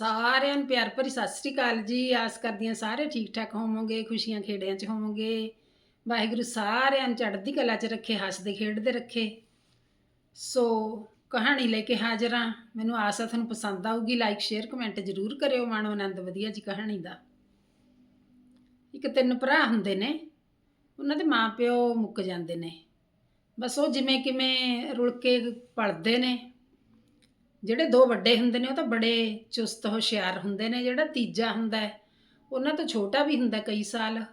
ਸਾਰਿਆਂ ਨੂੰ ਪਿਆਰ ਭਰੀ ਸਤਿ ਸ੍ਰੀ ਅਕਾਲ ਜੀ। ਆਸ ਕਰਦੀ ਹਾਂ ਸਾਰੇ ਠੀਕ ਠਾਕ ਹੋਵੋਗੇ, ਖੁਸ਼ੀਆਂ ਖੇੜਿਆਂ 'ਚ ਹੋਵੋਗੇ। ਵਾਹਿਗੁਰੂ ਸਾਰਿਆਂ ਨੂੰ ਚੜ੍ਹਦੀ ਕਲਾ 'ਚ ਰੱਖੇ, ਹੱਸਦੇ, ਖੇਡਦੇ ਰੱਖੇ। ਸੋ ਕਹਾਣੀ ਲੈ ਕੇ ਹਾਜ਼ਰ ਹਾਂ। ਮੈਨੂੰ ਆਸ ਹੈ ਤੁਹਾਨੂੰ ਪਸੰਦ ਆਊਗੀ ਲਾਈਕ ਸ਼ੇਅਰ ਕਮੈਂਟ ਜ਼ਰੂਰ ਕਰਿਓ ਮਾਣੋ ਆਨੰਦ, ਵਧੀਆ ਜੀ ਕਹਾਣੀ ਦਾ। ਇੱਕ ਤਿੰਨ ਭਰਾ ਹੁੰਦੇ ਨੇ, ਉਹਨਾਂ ਦੇ ਮਾਪਿਓ ਮੁੱਕ ਜਾਂਦੇ ਨੇ। ਬਸ ਉਹ ਜਿਵੇਂ ਕਿਵੇਂ ਰੁਲ ਕੇ ਪਲਦੇ ਨੇ। ਜਿਹੜੇ ਦੋ ਵੱਡੇ ਹੁੰਦੇ ਨੇ, ਉਹ ਤਾਂ ਬੜੇ ਚੁਸਤ ਹੁਸ਼ਿਆਰ ਹੁੰਦੇ ਨੇ, ਜਿਹੜਾ ਤੀਜਾ ਹੁੰਦਾ ਹੈ, ਉਹਨਾਂ ਤੋਂ ਛੋਟਾ ਵੀ ਹੁੰਦਾ ਕਈ ਸਾਲ।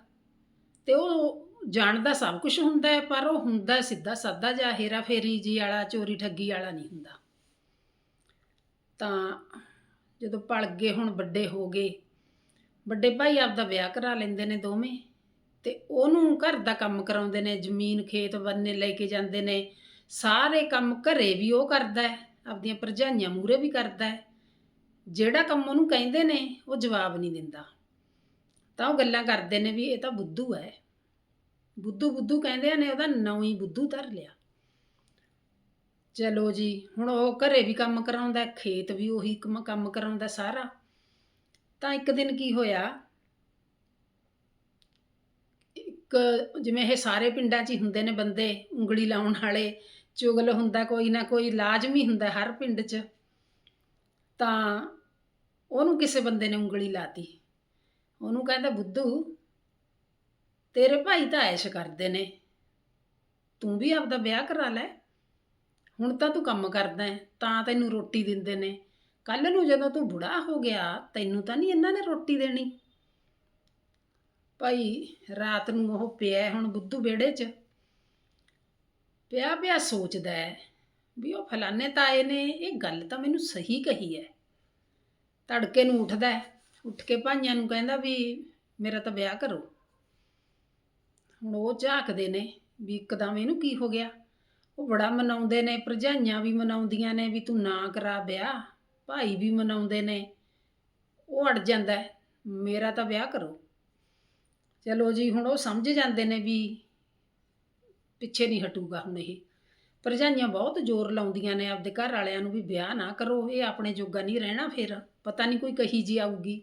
ਤੇ ਉਹ ਜਾਣਦਾ ਸਭ ਕੁਝ ਹੁੰਦਾ ਹੈ, ਪਰ ਉਹ ਹੁੰਦਾ ਸਿੱਧਾ ਸਾਦਾ ਜਿਹਾ ਹੇਰਾ ਫੇਰੀ ਜੀ ਵਾਲਾ, ਚੋਰੀ ਠੱਗੀ ਵਾਲਾ ਨਹੀਂ ਹੁੰਦਾ। ਤਾਂ ਜਦੋਂ ਪਲ ਗਏ, ਹੁਣ ਵੱਡੇ ਹੋ ਗਏ, ਵੱਡੇ ਭਾਈ ਆਪਦਾ ਵਿਆਹ ਕਰਾ ਲੈਂਦੇ ਨੇ ਦੋਵੇਂ, ਤੇ ਉਹਨੂੰ ਘਰ ਦਾ ਕੰਮ ਕਰਾਉਂਦੇ ਨੇ, ਜ਼ਮੀਨ, ਖੇਤ, ਬੰਨੇ ਲੈ ਕੇ ਜਾਂਦੇ ਨੇ, ਸਾਰੇ ਕੰਮ ਘਰੇ ਵੀ ਉਹ ਕਰਦਾ ਹੈ। ਆਪਦੀਆਂ ਭਰਜਾਈਆਂ ਮੂਰੇ ਵੀ ਕਰਦਾ ਹੈ। ਜਿਹੜਾ ਕੰਮ ਉਹਨੂੰ ਕਹਿੰਦੇ ਨੇ, ਉਹ ਜਵਾਬ ਨਹੀਂ ਦਿੰਦਾ। ਤਾਂ ਉਹ ਗੱਲਾਂ ਕਰਦੇ ਨੇ ਵੀ ਇਹ ਤਾਂ ਬੁੱਧੂ ਹੈ। ਬੁੱਧੂ ਬੁੱਧੂ ਕਹਿੰਦੇ ਨੇ, ਉਹਦਾ ਨਾਂ ਹੀ ਬੁੱਧੂ ਧਰ ਲਿਆ। ਚਲੋ ਜੀ, ਹੁਣ ਉਹ ਘਰੇ ਵੀ ਕੰਮ ਕਰਾਉਂਦਾ ਖੇਤ ਵੀ ਉਹੀ ਕੰਮ ਕਰਾਉਂਦਾ ਸਾਰਾ। ਤਾਂ ਇੱਕ ਦਿਨ ਕੀ ਹੋਇਆ? ਇੱਕ ਜਿਵੇਂ ਇਹ ਸਾਰੇ ਪਿੰਡਾਂ 'ਚ ਹੀ ਹੁੰਦੇ ਨੇ ਬੰਦੇ, ਉਂਗਲੀ ਲਾਉਣ ਵਾਲੇ ਚੁਗਲ ਹੁੰਦਾ ਕੋਈ ਨਾ ਕੋਈ ਲਾਜ਼ਮੀ ਹੁੰਦਾ ਹਰ ਪਿੰਡ 'ਚ ਤਾਂ ਉਹਨੂੰ ਕਿਸੇ ਬੰਦੇ ਨੇ ਉਂਗਲੀ ਲਾਤੀ। ਉਹਨੂੰ ਕਹਿੰਦਾ ਬੁੱਧੂ ਤੇਰੇ ਭਾਈ ਤਾਂ ਐਸ਼ ਕਰਦੇ ਨੇ। ਤੂੰ ਵੀ ਆਪਦਾ ਵਿਆਹ ਕਰਾ ਲੈ। ਹੁਣ ਤਾਂ ਤੂੰ ਕੰਮ ਕਰਦਾ ਹੈ, ਤਾਂ ਤੈਨੂੰ ਰੋਟੀ ਦਿੰਦੇ ਨੇ। ਕੱਲ ਨੂੰ ਜਦੋਂ ਤੂੰ ਬੁੜਾ ਹੋ ਗਿਆ ਤੈਨੂੰ ਤਾਂ ਨਹੀਂ ਇਹਨਾਂ ਨੇ ਰੋਟੀ ਦੇਣੀ। ਭਾਈ ਰਾਤ ਨੂੰ ਉਹ ਪਿਆ ਹੁਣ ਬੁੱਧੂ ਵਿਹੜੇ 'ਚ। ਪਿਆ ਪਿਆ ਸੋਚਦਾ ਹੈ ਵੀ ਉਹ ਫਲਾਣੇ ਤਾਏ ਨੇ ਇਹ ਗੱਲ ਤਾਂ ਮੈਨੂੰ ਸਹੀ ਕਹੀ ਹੈ। ਤੜਕੇ ਨੂੰ ਉੱਠਦਾ ਹੈ, ਉੱਠ ਕੇ ਭਾਈਆਂ ਨੂੰ ਕਹਿੰਦਾ ਵੀ ਮੇਰਾ ਤਾਂ ਵਿਆਹ ਕਰੋ। ਹੁਣ ਉਹ ਝਾਕਦੇ ਨੇ ਵੀ ਇੱਕਦਮ ਇਹਨੂੰ ਕੀ ਹੋ ਗਿਆ? ਉਹ ਬੜਾ ਮਨਾਉਂਦੇ ਨੇ, ਭਰਜਾਈਆਂ ਵੀ ਮਨਾਉਂਦੀਆਂ ਨੇ ਵੀ ਤੂੰ ਨਾ ਕਰਾ ਵਿਆਹ, ਭਾਈ ਵੀ ਮਨਾਉਂਦੇ ਨੇ। ਉਹ ਅੜ ਜਾਂਦਾ ਮੇਰਾ ਤਾਂ ਵਿਆਹ ਕਰੋ। ਚਲੋ ਜੀ, ਹੁਣ ਉਹ ਸਮਝ ਜਾਂਦੇ ਨੇ ਵੀ ਪਿੱਛੇ ਨਹੀਂ ਹਟੂਗਾ ਹੁਣ ਇਹ। ਭਰਜਾਈਆਂ ਬਹੁਤ ਜ਼ੋਰ ਲਾਉਂਦੀਆਂ ਨੇ, ਆਪਦੇ ਘਰ ਵਾਲਿਆਂ ਨੂੰ ਵੀ ਵਿਆਹ ਨਾ ਕਰੋ, ਇਹ ਆਪਣੇ ਜੋਗਾ ਨਹੀਂ ਰਹਿਣਾ ਫਿਰ। ਪਤਾ ਨਹੀਂ ਕੋਈ ਕਹੀ ਜੀ ਆਊਗੀ।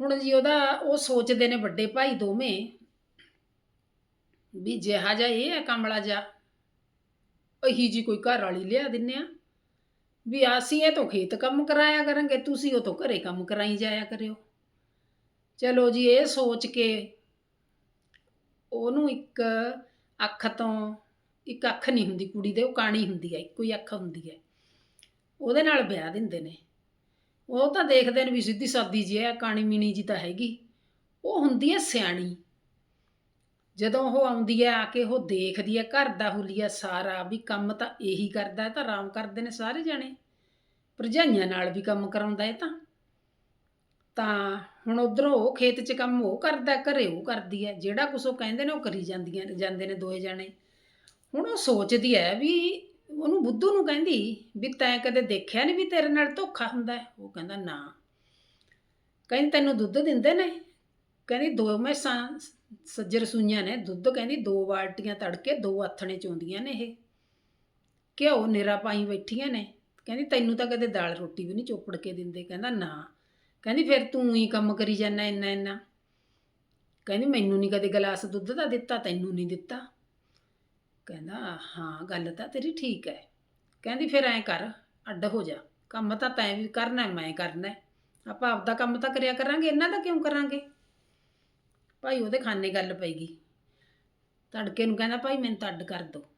ਹੁਣ ਜੀ ਉਹਦਾ, ਉਹ ਸੋਚਦੇ ਨੇ ਵੱਡੇ ਭਾਈ ਦੋਵੇਂ ਵੀ ਜਿਹਾ ਜਾ ਇਹ ਆ ਕਮਲਾ ਜਾ ਇਹੀ ਜੀ ਕੋਈ ਘਰ ਵਾਲੀ ਲਿਆ ਦਿੰਨੇ ਆ। ਵੀ ਅਸੀਂ ਇਹ ਤੋਂ ਖੇਤ ਕੰਮ ਕਰਾਇਆ ਕਰਾਂਗੇ, ਤੁਸੀਂ ਉਹ ਤੋਂ ਘਰੇ ਕੰਮ ਕਰਾਈ ਜਾਇਆ ਕਰਿਓ। ਚਲੋ ਜੀ, ਇਹ ਸੋਚ ਕੇ ਉਹਨੂੰ ਇੱਕ ਅੱਖ ਤੋਂ, ਇੱਕ ਅੱਖ ਨਹੀਂ ਹੁੰਦੀ ਕੁੜੀ ਦੇ, ਉਹ ਕਾਣੀ ਹੁੰਦੀ ਹੈ, ਇੱਕੋ ਹੀ ਅੱਖ ਹੁੰਦੀ ਹੈ। ਉਹਦੇ ਨਾਲ ਵਿਆਹ ਦਿੰਦੇ ਨੇ। ਉਹ ਤਾਂ ਦੇਖਦੇ ਨੇ ਵੀ ਸਿੱਧੀ ਸਾਦੀ ਜੀ ਹੈ, ਕਾਣੀ ਮੀਣੀ ਜੀ ਤਾਂ ਹੈਗੀ। ਉਹ ਹੁੰਦੀ ਹੈ ਸਿਆਣੀ। ਜਦੋਂ ਉਹ ਆਉਂਦੀ ਹੈ, ਆ ਕੇ ਉਹ ਦੇਖਦੀ ਹੈ, ਘਰ ਦਾ ਹੁਲੀਆ ਸਾਰਾ ਵੀ ਕੰਮ ਤਾਂ ਇਹੀ ਕਰਦਾ ਹੈ ਤਾਂ ਆਰਾਮ ਕਰਦੇ ਨੇ ਸਾਰੇ ਜਾਣੇ। ਭਰਜਾਈਆਂ ਨਾਲ ਵੀ ਕੰਮ ਕਰਾਉਂਦਾ ਇਹ ਤਾਂ। ਤਾਂ ਹੁਣ ਉਧਰੋਂ ਉਹ ਖੇਤ 'ਚ ਕੰਮ ਉਹ ਕਰਦਾ, ਘਰੇ ਉਹ ਕਰਦੀ ਹੈ, ਜਿਹੜਾ ਕੁਛ ਉਹ ਕਹਿੰਦੇ ਨੇ ਉਹ ਕਰੀ ਜਾਂਦੀਆਂ, ਜਾਂਦੇ ਨੇ ਦੋਏ ਜਾਣੇ। ਹੁਣ ਉਹ ਸੋਚਦੀ ਹੈ ਵੀ ਉਹਨੂੰ ਬੁੱਧੂ ਨੂੰ ਕਹਿੰਦੀ ਵੀ ਤੈਂ ਕਦੇ ਦੇਖਿਆ ਨਹੀਂ ਵੀ ਤੇਰੇ ਨਾਲ ਧੋਖਾ ਹੁੰਦਾ ਹੈ? ਉਹ ਕਹਿੰਦਾ, ਨਾ। ਕਹਿੰਦੀ, ਤੈਨੂੰ ਦੁੱਧ ਦਿੰਦੇ ਨੇ? ਕਹਿੰਦੀ, ਦੋ ਮੈਸਾਂ ਸੱਜਰ ਸੂਈਆਂ ਨੇ, ਦੁੱਧ ਕਹਿੰਦੀ, ਦੋ ਬਾਲਟੀਆਂ ਤੜਕੇ, ਦੋ ਆਥਣੇ ਚੋਂਦੀਆਂ ਨੇ ਇਹ। ਘਿਓ, ਨਿਰਾ ਪਾਈ ਬੈਠੀਆਂ ਨੇ। ਕਹਿੰਦੀ, ਤੈਨੂੰ ਤਾਂ ਕਦੇ ਦਾਲ ਰੋਟੀ ਵੀ ਨਹੀਂ ਚੋਪੜ ਕੇ ਦਿੰਦੇ। ਕਹਿੰਦਾ, ਨਾ। ਕਹਿੰਦੀ ਫਿਰ ਤੂੰ ਹੀ ਕੰਮ ਕਰੀ ਜਾਂਦਾ ਇੰਨਾ ਇੰਨਾ। ਕਹਿੰਦੀ ਮੈਨੂੰ ਨਹੀਂ ਕਦੇ ਗਲਾਸ ਦੁੱਧ ਦਾ ਦਿੱਤਾ, ਤੈਨੂੰ ਨਹੀਂ ਦਿੱਤਾ। ਕਹਿੰਦਾ, ਹਾਂ, ਗੱਲ ਤਾਂ ਤੇਰੀ ਠੀਕ ਹੈ ਕਹਿੰਦੀ ਫਿਰ ਐਂ ਕਰ, ਅੱਡ ਹੋ ਜਾ। ਕੰਮ ਤਾਂ ਤੈਂ ਵੀ ਕਰਨਾ ਮੈਂ ਕਰਨਾ ਆਪਾਂ ਆਪਦਾ ਕੰਮ ਤਾਂ ਕਰਿਆ ਕਰਾਂਗੇ, ਇਹਨਾਂ ਦਾ ਕਿਉਂ ਕਰਾਂਗੇ? ਭਾਈ ਉਹਦੇ ਖਾਨੇ ਗੱਲ ਪੈਗੀ ਤੜਕੇ ਨੂੰ ਕਹਿੰਦਾ, ਭਾਈ ਮੈਨੂੰ ਤਾਂ ਅੱਡ ਕਰ ਦੋ।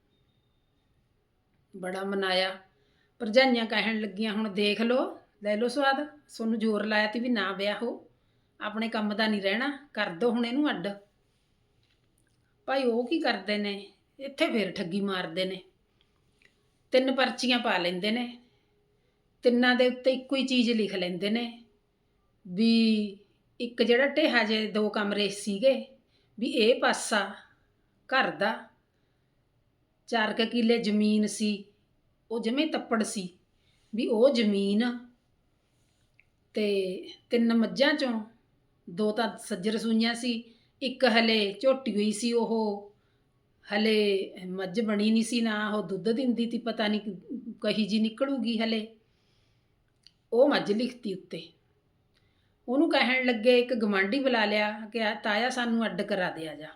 ਬੜਾ ਮਨਾਇਆ। ਪਰਜਾਈਆਂ ਕਹਿਣ ਲੱਗੀਆਂ, ਹੁਣ ਦੇਖ ਲਓ। ਲੈ ਲਓ ਸਵਾਦ ਤੁਹਾਨੂੰ ਜ਼ੋਰ ਲਾਇਆ ਤੀ ਵੀ ਨਾ ਵਿਆਹ ਹੋ। ਆਪਣੇ ਕੰਮ ਦਾ ਨਹੀਂ ਰਹਿਣਾ, ਕਰ ਦੋ ਹੁਣ ਇਹਨੂੰ ਅੱਡ। ਭਾਈ ਉਹ ਕੀ ਕਰਦੇ ਨੇ? ਇੱਥੇ ਫੇਰ ਠੱਗੀ ਮਾਰਦੇ ਨੇ। ਤਿੰਨ ਪਰਚੀਆਂ ਪਾ ਲੈਂਦੇ ਨੇ। ਤਿੰਨਾਂ ਦੇ ਉੱਤੇ ਇੱਕੋ ਹੀ ਚੀਜ਼ ਲਿਖ ਲੈਂਦੇ ਨੇ। ਵੀ ਇੱਕ ਜਿਹੜਾ ਢੇਹਾ ਜੇ ਦੋ ਕਮਰੇ ਸੀਗੇ, ਵੀ ਇਹ ਪਾਸਾ ਘਰ ਦਾ। ਚਾਰ ਕੁ ਕਿੱਲੇ ਜ਼ਮੀਨ ਸੀ, ਉਹ ਜਿਵੇਂ ਤੱਪੜ ਸੀ। ਵੀ ਉਹ ਜ਼ਮੀਨ ਤੇ ਤਿੰਨ ਮੱਝਾਂ ਚੋਂ ਦੋ ਤਾਂ ਸੱਜਰ ਸੂਈਆਂ ਸੀ, ਇੱਕ ਹਲੇ ਝੋਟੀ ਹੋਈ ਸੀ ਉਹ, ਹਲੇ ਮੱਝ ਬਣੀ ਨਹੀਂ ਸੀ, ਨਾ ਉਹ ਦੁੱਧ ਦਿੰਦੀ ਤੀ, ਪਤਾ ਨਹੀਂ ਕਹੀ ਜੀ ਨਿਕਲੂਗੀ ਹਲੇ। ਉਹ ਮੱਝ ਲਿਖਤੀ ਉੱਤੇ। ਉਹਨੂੰ ਕਹਿਣ ਲੱਗੇ, ਇੱਕ ਗਵਾਂਢੀ ਬੁਲਾ ਲਿਆ ਕਿ ਤਾਇਆ, ਸਾਨੂੰ ਅੱਡ ਕਰਾ ਦੇ ਆ ਜਾ।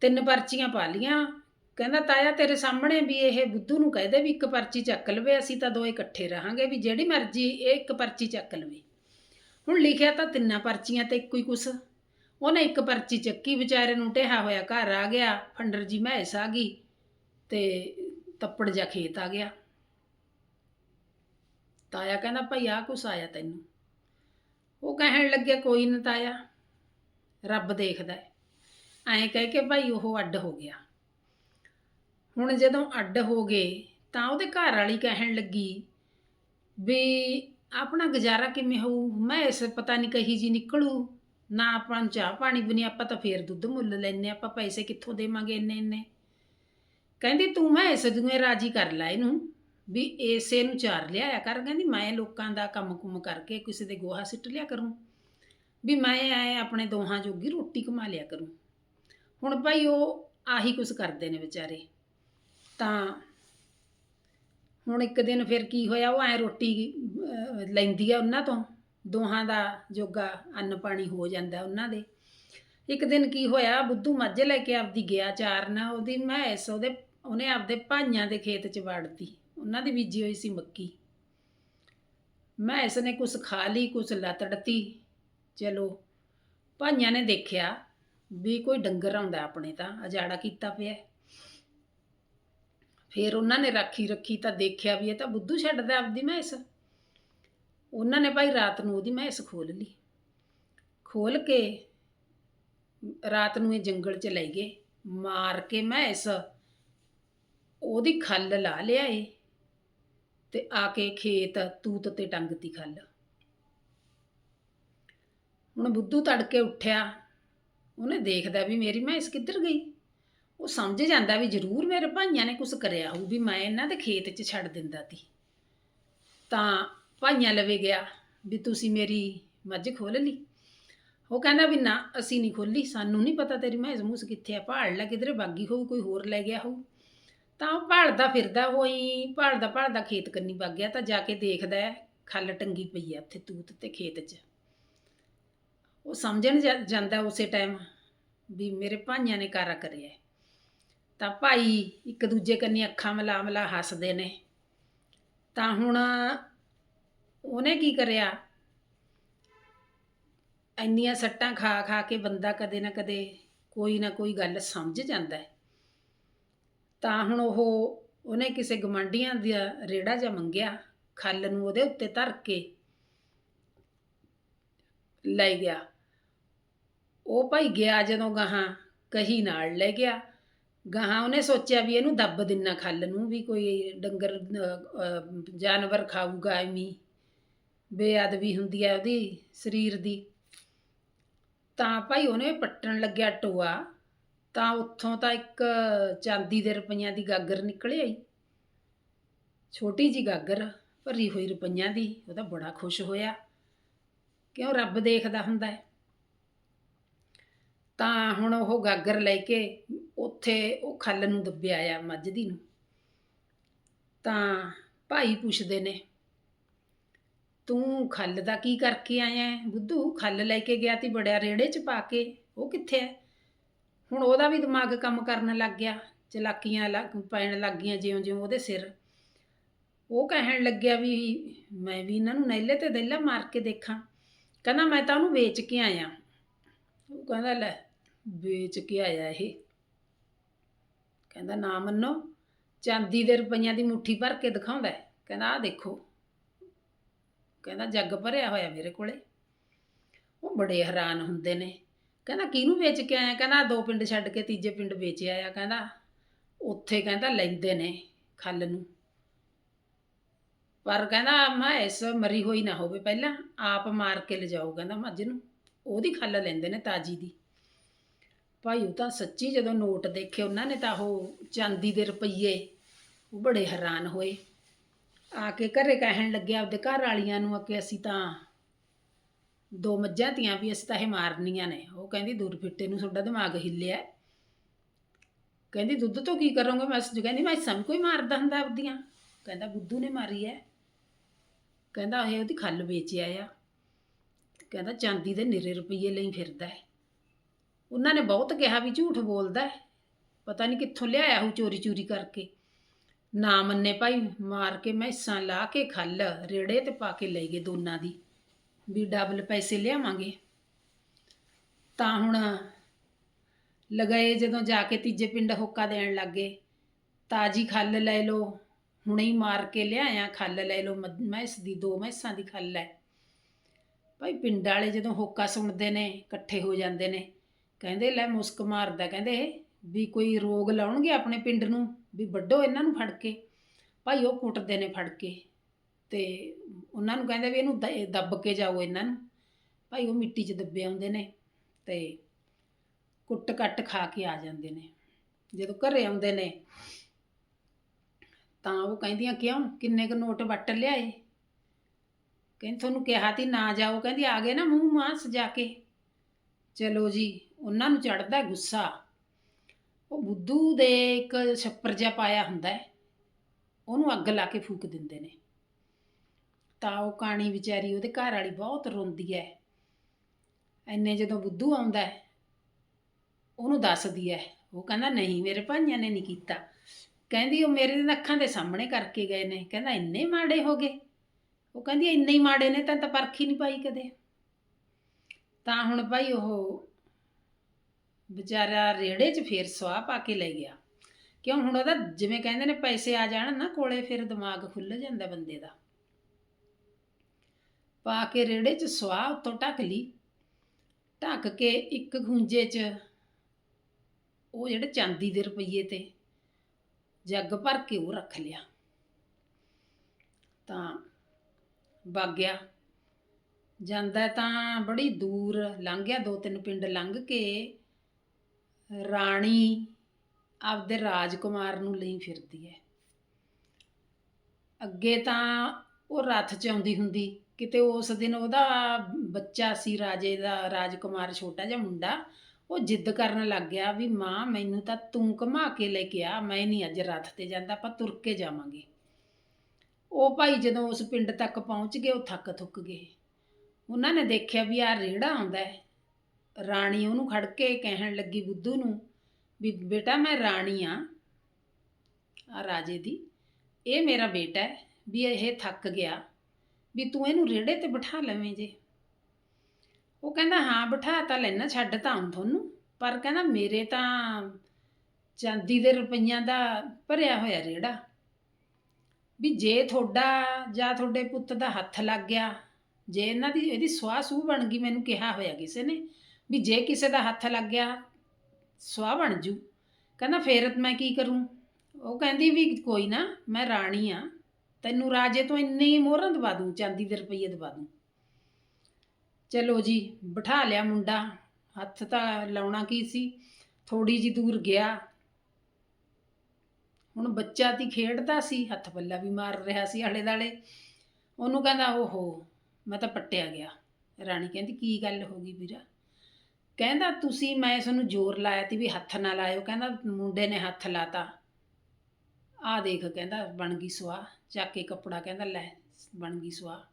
ਤਿੰਨ ਪਰਚੀਆਂ ਪਾ ਲੀਆਂ ਕਹਿੰਦਾ, ਤਾਇਆ ਤੇਰੇ ਸਾਹਮਣੇ ਵੀ ਇਹ ਬੁੱਧੂ ਨੂੰ ਕਹਦੇ ਵੀ ਇੱਕ ਪਰਚੀ ਚੱਕ ਲਵੇ, ਅਸੀਂ ਤਾਂ ਦੋਏ ਇਕੱਠੇ ਰਹਾਂਗੇ ਵੀ ਜਿਹੜੀ ਮਰਜ਼ੀ ਇਹ ਇੱਕ ਪਰਚੀ ਚੱਕ ਲਵੇ। ਹੁਣ ਲਿਖਿਆ ਤਾਂ ਤਿੰਨਾਂ ਪਰਚੀਆਂ ਤੇ ਇੱਕੋ ਹੀ ਕੁਛ ਉਹਨੇ ਇੱਕ ਪਰਚੀ ਚੱਕੀ, ਵਿਚਾਰੇ ਨੂੰ ਢਿਹਾ ਹੋਇਆ ਘਰ ਆ ਗਿਆ, ਫੰਡਰ ਜੀ ਮਹਿਸ ਆ ਗਈ ਤੇ ਤੱਪੜ ਜਾ ਖੇਤ ਆ ਗਿਆ। ਤਾਇਆ ਕਹਿੰਦਾ, ਭਾਈ ਆ ਕੁਛ ਆਇਆ ਤੈਨੂੰ। ਉਹ ਕਹਿਣ ਲੱਗਿਆ ਕੋਈ ਨਾ ਤਾਇਆ, ਰੱਬ ਦੇਖਦਾ ਐਂ ਕਹਿ ਕੇ ਭਾਈ ਉਹ ਅੱਡ ਹੋ ਗਿਆ। ਹੁਣ ਜਦੋਂ ਅੱਡ ਹੋ ਗਏ ਤਾਂ ਉਹਦੇ ਘਰ ਵਾਲੀ ਕਹਿਣ ਲੱਗੀ ਵੀ ਆਪਣਾ ਗੁਜ਼ਾਰਾ ਕਿਵੇਂ ਹੋਊ? ਮੈਂ ਇਸ ਪਤਾ ਨਹੀਂ ਕਹੀ ਜੀ ਨਿਕਲੂ। ਨਾ ਆਪਾਂ ਨੂੰ ਚਾਹ ਪਾਣੀ ਬਣੀ ਆਪਾਂ ਤਾਂ ਫੇਰ ਦੁੱਧ ਮੁੱਲ ਲੈਨੇ ਆਪਾਂ ਪੈਸੇ ਕਿੱਥੋਂ ਦੇਵਾਂਗੇ ਇੰਨੇ ਇੰਨੇ। ਕਹਿੰਦੀ, ਤੂੰ ਮੈਂ ਇਸ ਦੂਏ ਰਾਜੀ ਕਰ ਲੈ ਇਹਨੂੰ, ਵੀ ਏਸੇ ਨੂੰ ਚਾਰ ਲਿਆਇਆ ਕਰ। ਕਹਿੰਦੀ, ਮੈਂ ਲੋਕਾਂ ਦਾ ਕੰਮ ਕੁਮ ਕਰਕੇ ਕਿਸੇ ਦੇ ਗੋਹਾ ਸਿੱਟ ਲਿਆ ਕਰੂੰ, ਵੀ ਮੈਂ ਐ ਆਪਣੇ ਦੋਹਾਂ ਜੋਗੀ ਰੋਟੀ ਕਮਾ ਲਿਆ ਕਰੂੰ। ਹੁਣ ਭਾਈ ਉਹ ਆਹੀ ਕੁਛ ਕਰਦੇ ਨੇ ਵਿਚਾਰੇ। ਤਾਂ ਹੁਣ ਇੱਕ ਦਿਨ ਫਿਰ ਕੀ ਹੋਇਆ ਉਹ ਐ ਰੋਟੀ ਅਹ, ਲੈਂਦੀ ਆ ਉਹਨਾਂ ਤੋਂ। ਦੋਹਾਂ ਦਾ ਜੋਗਾ ਅੰਨ ਪਾਣੀ ਹੋ ਜਾਂਦਾ ਉਹਨਾਂ ਦੇ। ਇੱਕ ਦਿਨ ਕੀ ਹੋਇਆ ਬੁੱਧੂ ਮੱਝ ਲੈ ਕੇ ਆਪਦੀ ਗਿਆ ਚਾਰਨਾ। ਉਹਦੀ ਮੈਸ ਉਹਦੇ ਉਹਨੇ ਆਪਦੇ ਭਾਈਆਂ ਦੇ ਖੇਤ 'ਚ ਵਾੜਤੀ। ਉਹਨਾਂ ਦੀ ਬੀਜੀ ਹੋਈ ਸੀ ਮੱਕੀ। ਮੈਸ ਨੇ ਕੁਛ ਖਾ ਲਈ ਕੁਛ ਲਤੜਤੀ ਚਲੋ ਭਾਈਆਂ ਨੇ ਦੇਖਿਆ ਵੀ ਕੋਈ ਡੰਗਰ ਆਉਂਦਾ ਆਪਣੇ ਤਾਂ ਅਜਾੜਾ ਕੀਤਾ ਪਿਆ। ਹੈ। ਫਿਰ ਉਹਨਾਂ ਨੇ ਰਾਖੀ ਰੱਖੀ ਤਾਂ ਦੇਖਿਆ ਵੀ ਇਹ ਤਾਂ ਬੁੱਧੂ ਛੱਡਦਾ ਆਪਦੀ ਮੈਸ। ਉਹਨਾਂ ਨੇ ਭਾਈ ਰਾਤ ਨੂੰ ਉਹਦੀ ਮੈਸ ਖੋਲ ਲਈ। ਖੋਲ ਕੇ ਰਾਤ ਨੂੰ ਇਹ ਜੰਗਲ ਚ ਲੈ ਗਏ, ਮਾਰ ਕੇ ਮੈਸ। ਉਹਦੀ ਖੱਲ ਲਾ ਲਿਆਏ ਤੇ ਆ ਕੇ ਖੇਤ ਤੂਤ ਤੇ ਟੰਗਤੀ ਖੱਲ। ਹੁਣ ਬੁੱਧੂ ਤੜਕੇ ਉੱਠਿਆ, ਉਹਨੇ ਦੇਖਦਾ ਵੀ ਮੇਰੀ ਮੈਸ ਕਿੱਧਰ ਗਈ? ਉਹ ਸਮਝ ਜਾਂਦਾ ਵੀ ਜ਼ਰੂਰ ਮੇਰੇ ਭਾਈਆਂ ਨੇ ਕੁਝ ਕਰਿਆ ਹੋਊ ਵੀ ਮੈਂ ਇਹਨਾਂ ਦੇ ਖੇਤ 'ਚ ਛੱਡ ਦਿੰਦਾ ਤੀ ਤਾਂ ਭਾਈਆਂ ਲਵੇ ਗਿਆ ਵੀ ਤੁਸੀਂ ਮੇਰੀ ਮੱਝ ਖੋਲ ਲਈ। ਉਹ ਕਹਿੰਦਾ ਵੀ ਨਾ, ਅਸੀਂ ਨਹੀਂ ਖੋਲੀ, ਸਾਨੂੰ ਨਹੀਂ ਪਤਾ ਤੇਰੀ ਮੈਸ ਮੂਸ ਕਿੱਥੇ ਆ, ਭਾਲ ਲੈ ਕਿਧਰੇ ਬਾਗੀ ਹੋਊ, ਕੋਈ ਹੋਰ ਲੈ ਗਿਆ ਹੋਊ। ਤਾਂ ਉਹ ਭਾਲਦਾ ਫਿਰਦਾ ਹੋਈ ਭਾਲਦਾ ਭਾਲਦਾ ਖੇਤ ਕੰਨੀ ਵਗ ਗਿਆ, ਤਾਂ ਜਾ ਕੇ ਦੇਖਦਾ ਖੱਲ ਟੰਗੀ ਪਈ ਆ ਉੱਥੇ ਤੂਤ ਤੇ ਖੇਤ 'ਚ। ਉਹ ਸਮਝਣ ਜਾ- ਜਾਂਦਾ ਉਸੇ ਟਾਈਮ ਵੀ ਮੇਰੇ ਭਾਈਆਂ ਨੇ ਕਾਰਾ ਕਰਿਆ। ਤਾਂ ਭਾਈ ਇੱਕ ਦੂਜੇ ਕੰਨੀ ਅੱਖਾਂ ਮਿਲਾ ਮਿਲਾ ਹੱਸਦੇ ਨੇ। ਤਾਂ ਹੁਣ ਉਹਨੇ ਕੀ ਕਰਿਆ? ਇੰਨੀਆਂ ਸੱਟਾਂ ਖਾ ਖਾ ਕੇ ਬੰਦਾ ਕਦੇ ਨਾ ਕਦੇ ਕੋਈ ਨਾ ਕੋਈ ਗੱਲ ਸਮਝ ਜਾਂਦਾ ਹੈ। ਤਾਂ ਹੁਣ ਉਹ ਉਹਨੇ ਕਿਸੇ ਗਮਾਂਡੀਆਂ ਦਾ ਰੇੜਾ ਜਿਹਾ ਮੰਗਿਆ, ਖੱਲ ਨੂੰ ਉਹਦੇ ਉੱਤੇ ਧਰ ਕੇ ਲੈ ਗਿਆ। ਉਹ ਭਾਈ ਗਿਆ ਜਦੋਂ ਗਾਹਾਂ, ਕਹੀ ਨਾਲ ਲੈ ਗਿਆ। ਗਾਹਾਂ ਉਹਨੇ ਸੋਚਿਆ ਵੀ ਇਹਨੂੰ ਦੱਬ ਦਿੰਨਾ ਖੱਲ ਨੂੰ ਵੀ ਕੋਈ ਡੰਗਰ ਅਹ, ਅਹ, ਜਾਨਵਰ ਖਾਊਗਾ ਐਵੇਂ। ਬੇਅਦਬੀ ਹੁੰਦੀ ਹੈ ਉਹਦੀ ਸਰੀਰ ਦੀ। ਤਾਂ ਭਾਈ ਉਹਨੇ ਪੱਟਣ ਲੱਗਿਆ ਟੋਆ ਤਾਂ ਉੱਥੋਂ ਤਾਂ ਇੱਕ ਚਾਂਦੀ ਦੇ ਰੁਪਈਆਂ ਦੀ ਗਾਗਰ ਨਿਕਲ ਆਈ। ਛੋਟੀ ਜੀ ਗਾਗਰ ਭਰੀ ਹੋਈ ਰੁਪਈਆਂ ਦੀ ਉਹ ਤਾਂ ਬੜਾ ਖੁਸ਼ ਹੋਇਆ। ਕਿਉਂ ਰੱਬ ਦੇਖਦਾ ਹੁੰਦਾ ਹੈ? ਤਾਂ ਹੁਣ ਉਹ ਗਾਗਰ ਲੈ ਕੇ ਉੱਥੇ ਉਹ ਖੱਲ ਨੂੰ ਦੱਬਿਆ ਆ ਮੱਝ ਦੀ ਨੂੰ। ਤਾਂ ਭਾਈ ਪੁੱਛਦੇ ਨੇ, ਤੂੰ ਖੱਲ ਦਾ ਕੀ ਕਰਕੇ ਆਇਆ ਬੁੱਧੂ, ਖੱਲ ਲੈ ਕੇ ਗਿਆ ਤੀ ਬੜਿਆ ਰੇੜੇ 'ਚ ਪਾ ਕੇ। ਉਹ ਕਿੱਥੇ ਹੈ? ਹੁਣ ਉਹਦਾ ਵੀ ਦਿਮਾਗ ਕੰਮ ਕਰਨ ਲੱਗ ਗਿਆ, ਚਲਾਕੀਆਂ ਲੱਗ ਪੈਣ ਲੱਗ ਗਈਆਂ ਜਿਉਂ-ਜਿਉਂ ਉਹਦੇ ਸਿਰ। ਉਹ ਕਹਿਣ ਲੱਗਿਆ ਵੀ ਮੈਂ ਵੀ ਇਹਨਾਂ ਨੂੰ ਨੈਲੇ ਤੇ ਦੈਲਾ ਮਾਰ ਕੇ ਦੇਖਾਂ। ਕਹਿੰਦਾ, ਮੈਂ ਤਾਂ ਉਹਨੂੰ ਵੇਚ ਕੇ ਆਇਆ। ਉਹ ਕਹਿੰਦਾ, ਲੈ ਵੇਚ ਕੇ ਆਇਆ ਇਹ। ਕਹਿੰਦਾ, ਨਾ ਮੰਨੋ, ਚਾਂਦੀ ਦੇ ਰੁਪਈਆਂ ਦੀ ਮੁੱਠੀ ਭਰ ਕੇ ਦਿਖਾਉਂਦਾ ਹੈ। ਕਹਿੰਦਾ, ਆਹ ਦੇਖੋ। ਕਹਿੰਦਾ, ਜੱਗ ਭਰਿਆ ਹੋਇਆ ਮੇਰੇ ਕੋਲੇ। ਉਹ ਬੜੇ ਹੈਰਾਨ ਹੁੰਦੇ ਨੇ। ਕਹਿੰਦਾ, ਕਿਹਨੂੰ ਵੇਚ ਕੇ ਆਇਆ? ਕਹਿੰਦਾ ਦੋ ਪਿੰਡ ਛੱਡ ਕੇ ਤੀਜੇ ਪਿੰਡ ਵੇਚਿਆ ਆ। ਕਹਿੰਦਾ, ਉੱਥੇ ਕਹਿੰਦਾ, ਲੈਂਦੇ ਨੇ ਖੱਲ ਨੂੰ। ਪਰ ਕਹਿੰਦਾ, ਮੈਂ ਇਸ ਮਰੀ ਹੋਈ ਨਾ ਹੋਵੇ। ਪਹਿਲਾਂ ਆਪ ਮਾਰ ਕੇ ਲਿਜਾਓ। ਕਹਿੰਦਾ, ਮੱਝ ਨੂੰ। ਉਹਦੀ ਖੱਲ ਲੈਂਦੇ ਨੇ ਤਾਜੀ ਦੀ। ਭਾਈ, ਉਹ ਤਾਂ ਸੱਚੀ ਜਦੋਂ ਨੋਟ ਦੇਖੇ ਉਹਨਾਂ ਨੇ ਤਾਂ ਉਹ ਚਾਂਦੀ ਦੇ ਰੁਪਈਏ, ਉਹ ਬੜੇ ਹੈਰਾਨ ਹੋਏ। ਆ ਕੇ ਘਰੇ ਕਹਿਣ ਲੱਗਿਆ ਆਪਦੇ ਘਰ ਵਾਲੀਆਂ ਨੂੰ ਕਿ ਅਸੀਂ ਤਾਂ ਦੋ ਮੱਝਾਂ ਤੀਆਂ ਵੀ ਅਸੀਂ ਤਾਂ ਇਹ ਮਾਰਨੀਆਂ ਨੇ। ਉਹ ਕਹਿੰਦੀ ਦੂਰ ਫਿੱਟੇ ਨੂੰ ਤੁਹਾਡਾ ਦਿਮਾਗ ਹਿੱਲਿਆ। ਕਹਿੰਦੀ, ਦੁੱਧ ਤੋਂ ਕੀ ਕਰੋਗੇ? ਮੈਂ ਕਹਿੰਦੀ, ਮੈਂ ਸਮ ਕੋਈ ਮਾਰਦਾ ਹੁੰਦਾ ਆਪਦੀਆਂ। ਕਹਿੰਦਾ, ਬੁੱਧੂ ਨੇ ਮਾਰੀ ਹੈ ਕਹਿੰਦਾ, ਇਹ ਉਹਦੀ ਖੱਲ ਵੇਚਿਆ ਆ ਕਹਿੰਦਾ, ਚਾਂਦੀ ਦੇ ਨਿਰੇ ਰੁਪਈਏ ਲਈ ਫਿਰਦਾ ਹੈ। ਉਹਨਾਂ ਨੇ ਬਹੁਤ ਕਿਹਾ ਵੀ ਝੂਠ ਬੋਲਦਾ ਹੈ। ਪਤਾ ਨਹੀਂ ਕਿੱਥੋਂ ਲਿਆਇਆ ਉਹ ਚੋਰੀ ਚੋਰੀ ਕਰਕੇ। ਨਾ ਮੰਨੇ ਭਾਈ, ਮਾਰ ਕੇ ਮੈਸਾਂ ਲਾ ਕੇ ਖੱਲ, ਰੇੜੇ ਤੇ ਪਾ ਕੇ ਲੈ ਗਏ ਦੋਨਾਂ ਦੀ। ਵੀ ਡਬਲ ਪੈਸੇ ਲਿਆਵਾਂਗੇ। ਤਾਂ ਹੁਣ ਲਗਾਏ ਜਦੋਂ ਜਾ ਕੇ ਤੀਜੇ ਪਿੰਡ ਹੋਕਾ ਦੇਣ ਲੱਗੇ। ਤਾਜੀ ਖੱਲ ਲੈ ਲਓ, ਹੁਣੇ ਹੀ ਮਾਰ ਕੇ ਲਿਆਇਆ, ਖੱਲ ਲੈ ਲਓ ਮੱਝ- ਮੈਂਸ ਦੀ, ਦੋ ਮੈਸਾਂ ਦੀ ਖੱਲ ਹੈ। ਭਾਈ ਪਿੰਡ ਵਾਲੇ ਜਦੋਂ ਹੋਕਾ ਸੁਣਦੇ ਨੇ, ਇਕੱਠੇ ਹੋ ਜਾਂਦੇ ਨੇ ਕਹਿੰਦੇ ਲੈ ਮੁਸਕ ਮਾਰਦਾ, ਕਹਿੰਦੇ ਵੀ ਕੋਈ ਰੋਗ ਲਾਉਣਗੇ ਆਪਣੇ ਪਿੰਡ ਨੂੰ? ਵੀ ਵੱਡੋ ਇਹਨਾਂ ਨੂੰ ਫੜ ਕੇ। ਭਾਈ ਉਹ ਕੁੱਟਦੇ ਨੇ ਫੜ ਕੇ ਤੇ ਉਹਨਾਂ ਨੂੰ ਕਹਿੰਦੇ ਵੀ ਇਹਨੂੰ ਦ- ਦੱਬ ਕੇ ਜਾਓ ਇਹਨਾਂ ਨੂੰ। ਭਾਈ ਉਹ ਮਿੱਟੀ 'ਚ ਦੱਬੇ ਆਉਂਦੇ ਨੇ ਤੇ ਕੁੱਟ ਕੱਟ ਖਾ ਕੇ ਆ ਜਾਂਦੇ ਨੇ। ਜਦੋਂ ਘਰੇ ਆਉਂਦੇ ਨੇ ਤਾਂ ਉਹ ਕਹਿੰਦੀਆਂ, ਕਿਉਂ? ਕਿੰਨੇ ਕੁ ਨੋਟ ਵੱਟ ਲਿਆਏ? ਕਹਿੰਦੀ, ਤੁਹਾਨੂੰ ਕਿਹਾ ਤੀ ਨਾ ਜਾਓ। ਕਹਿੰਦੀ, ਆ ਗਏ ਨਾ ਮੂੰਹ ਮਾਂ ਸਜਾ ਕੇ? ਚਲੋ ਜੀ ਉਹਨਾਂ ਨੂੰ ਚੜਦਾ ਗੁੱਸਾ, ਉਹ ਬੁੱਧੂ ਦੇ ਇੱਕ ਛੱਪਰ ਜਿਹਾ ਪਾਇਆ ਹੁੰਦਾ ਹੈ, ਉਹਨੂੰ ਅੱਗ ਲਾ ਕੇ ਫੂਕ ਦਿੰਦੇ ਨੇ। ਤਾਂ ਉਹ ਕਾਣੀ ਵਿਚਾਰੀ ਉਹਦੇ ਘਰ ਵਾਲੀ ਬਹੁਤ ਰੋਂਦੀ ਹੈ। ਐਨੇ ਜਦੋਂ ਬੁੱਧੂ ਆਉਂਦਾ ਹੈ, ਉਹਨੂੰ ਦੱਸਦੀ ਹੈ, ਉਹ ਕਹਿੰਦਾ, ਨਹੀਂ, ਮੇਰੇ ਭਾਈਆਂ ਨੇ ਨਹੀਂ ਕੀਤਾ। ਕਹਿੰਦੀ, ਉਹ ਮੇਰੇ ਅੱਖਾਂ ਦੇ ਸਾਹਮਣੇ ਕਰਕੇ ਗਏ ਨੇ। ਕਹਿੰਦਾ, ਇੰਨੇ ਮਾੜੇ ਹੋ ਗਏ? ਉਹ ਕਹਿੰਦੀ, ਇੰਨੇ ਹੀ ਮਾੜੇ ਨੇ, ਤਾਂ ਤਾਂ ਪਰਖ ਹੀ ਨਹੀਂ ਪਾਈ ਕਦੇ। ਤਾਂ ਹੁਣ ਭਾਈ ਉਹ ਵਿਚਾਰਾ ਰੇੜੇ 'ਚ ਫੇਰ ਸਵਾਹ ਪਾ ਕੇ ਲੈ ਗਿਆ। ਕਿਉਂ? ਹੁਣ ਉਹਦਾ ਜਿਵੇਂ ਕਹਿੰਦੇ ਨੇ ਪੈਸੇ ਆ ਜਾਣ ਨਾ ਕੋਲੇ, ਫਿਰ ਦਿਮਾਗ ਖੁੱਲ ਜਾਂਦਾ ਬੰਦੇ ਦਾ। ਪਾ ਕੇ ਰੇੜੇ 'ਚ ਸਵਾਹ ਉੱਤੋਂ ਢੱਕ ਲਈ। ਢੱਕ ਕੇ ਇੱਕ ਖੁੰਝੇ 'ਚ ਉਹ ਜਿਹੜੇ ਚਾਂਦੀ ਦੇ ਰੁਪਈਏ ਤੇ ਜੱਗ ਭਰ ਕੇ ਉਹ ਰੱਖ ਲਿਆ। ਤਾਂ ਵਗ ਜਾਂਦਾ ਤਾਂ ਬੜੀ ਦੂਰ, ਲੰਘ ਗਿਆ, ਦੋ ਤਿੰਨ ਪਿੰਡ ਲੰਘ ਕੇ ਰਾਣੀ ਆਪਦੇ ਰਾਜਕੁਮਾਰ ਨੂੰ ਲਈ ਫਿਰਦੀ ਹੈ। ਅੱਗੇ ਤਾਂ ਉਹ ਰੱਥ 'ਚ ਆਉਂਦੀ ਹੁੰਦੀ, ਕਿਤੇ ਉਸ ਦਿਨ ਉਹਦਾ ਬੱਚਾ ਸੀ ਰਾਜੇ ਦਾ, ਰਾਜਕੁਮਾਰ ਛੋਟਾ ਜਿਹਾ ਮੁੰਡਾ, ਉਹ ਜਿੱਦ ਕਰਨ ਲੱਗ ਗਿਆ ਵੀ ਮਾਂ, ਮੈਨੂੰ ਤਾਂ ਤੂੰ ਘੁਮਾ ਕੇ ਲੈ ਕੇ ਆ, ਮੈਂ ਨਹੀਂ ਅੱਜ ਰੱਥ ਤੇ ਜਾਂਦਾ, ਆਪਾਂ ਤੁਰ ਕੇ ਜਾਵਾਂਗੇ। ਉਹ ਭਾਈ ਜਦੋਂ ਉਸ ਪਿੰਡ ਤੱਕ ਪਹੁੰਚ ਗਏ, ਉਹ ਥੱਕ ਥੁੱਕ ਗਏ। ਉਹਨਾਂ ਨੇ ਦੇਖਿਆ ਵੀ ਆ ਰੇੜਾ ਆਉਂਦਾ ਹੈ। ਰਾਣੀ ਉਹਨੂੰ ਖੜ ਕੇ ਕਹਿਣ ਲੱਗੀ ਬੁੱਧੂ ਨੂੰ ਵੀ ਬੇਟਾ ਮੈਂ ਰਾਣੀ ਆ ਆ ਰਾਜੇ ਦੀ। ਇਹ ਮੇਰਾ ਬੇਟਾ ਹੈ, ਵੀ ਇਹ ਥੱਕ ਗਿਆ, ਵੀ ਤੂੰ ਇਹਨੂੰ ਰੇੜੇ ਤੇ ਬਿਠਾ ਲਵੇਂ ਜੇ। ਉਹ ਕਹਿੰਦਾ, ਹਾਂ, ਬਿਠਾ ਤਾਂ ਲੈਣਾ ਛੱਡ ਤਾਂ ਆਉਂ ਤੁਹਾਨੂੰ, ਪਰ ਕਹਿੰਦਾ, ਮੇਰੇ ਤਾਂ ਚਾਂਦੀ ਦੇ ਰੁਪਈਆਂ ਦਾ ਭਰਿਆ ਹੋਇਆ ਰੇੜਾ। ਵੀ ਜੇ ਤੁਹਾਡਾ ਜਾਂ ਤੁਹਾਡੇ ਪੁੱਤ ਦਾ ਹੱਥ ਲੱਗ ਗਿਆ, ਜੇ ਇਹਨਾਂ ਦੀ, ਇਹਦੀ ਸਵਾਹ ਸੂਹ ਬਣ ਗਈ, ਮੈਨੂੰ ਕਿਹਾ ਹੋਇਆ ਕਿਸੇ ਨੇ ਵੀ ਜੇ ਕਿਸੇ ਦਾ ਹੱਥ ਲੱਗ ਗਿਆ, ਸਵਾਹ ਬਣ ਜੂ। ਕਹਿੰਦਾ, ਫੇਰ ਮੈਂ ਕੀ ਕਰੂੰ? ਉਹ ਕਹਿੰਦੀ ਵੀ ਕੋਈ ਨਾ, ਮੈਂ ਰਾਣੀ ਆ, ਤੈਨੂੰ ਰਾਜੇ ਤੋਂ ਇੰਨੇ ਹੀ ਮੋਹਰਾਂ ਦਵਾ ਦੂੰ, ਚਾਂਦੀ ਦੇ ਰੁਪਈਏ ਦਵਾ ਦੂੰ। ਚਲੋ ਜੀ, ਬਿਠਾ ਲਿਆ ਮੁੰਡਾ, ਹੱਥ ਤਾਂ ਲਾਉਣਾ ਕੀ ਸੀ ਥੋੜੀ ਜੀ ਦੂਰ ਗਿਆ। ਹੁਣ ਬੱਚਾ ਤੀ ਖੇਡਦਾ ਸੀ, ਹੱਥ ਪੱਲਾ ਵੀ ਮਾਰ ਰਿਹਾ ਸੀ ਆਲੇ ਦਾਲੇ। ਉਹਨੂੰ ਕਹਿੰਦਾ, ਓਹੋ, ਮੈਂ ਤਾਂ ਪੱਟਿਆ ਗਿਆ। ਰਾਣੀ ਕਹਿੰਦੀ, ਕੀ ਗੱਲ ਹੋ ਗਈ ਵੀਰਾ? ਕਹਿੰਦਾ ਤੁਸੀਂ, ਮੈਂ ਤੁਹਾਨੂੰ ਜ਼ੋਰ ਲਾਇਆ ਤੀ ਵੀ ਹੱਥ ਨਾ ਲਾਇਓ। ਕਹਿੰਦਾ ਮੁੰਡੇ ਨੇ ਹੱਥ ਲਾਤਾ। ਆ ਦੇਖ, ਕਹਿੰਦਾ ਬਣ ਗਈ ਸੁਆ ਚੱਕ ਕੇ ਕੱਪੜਾ ਕਹਿੰਦਾ, ਲੈ, ਬਣ ਗਈ ਸੁਆ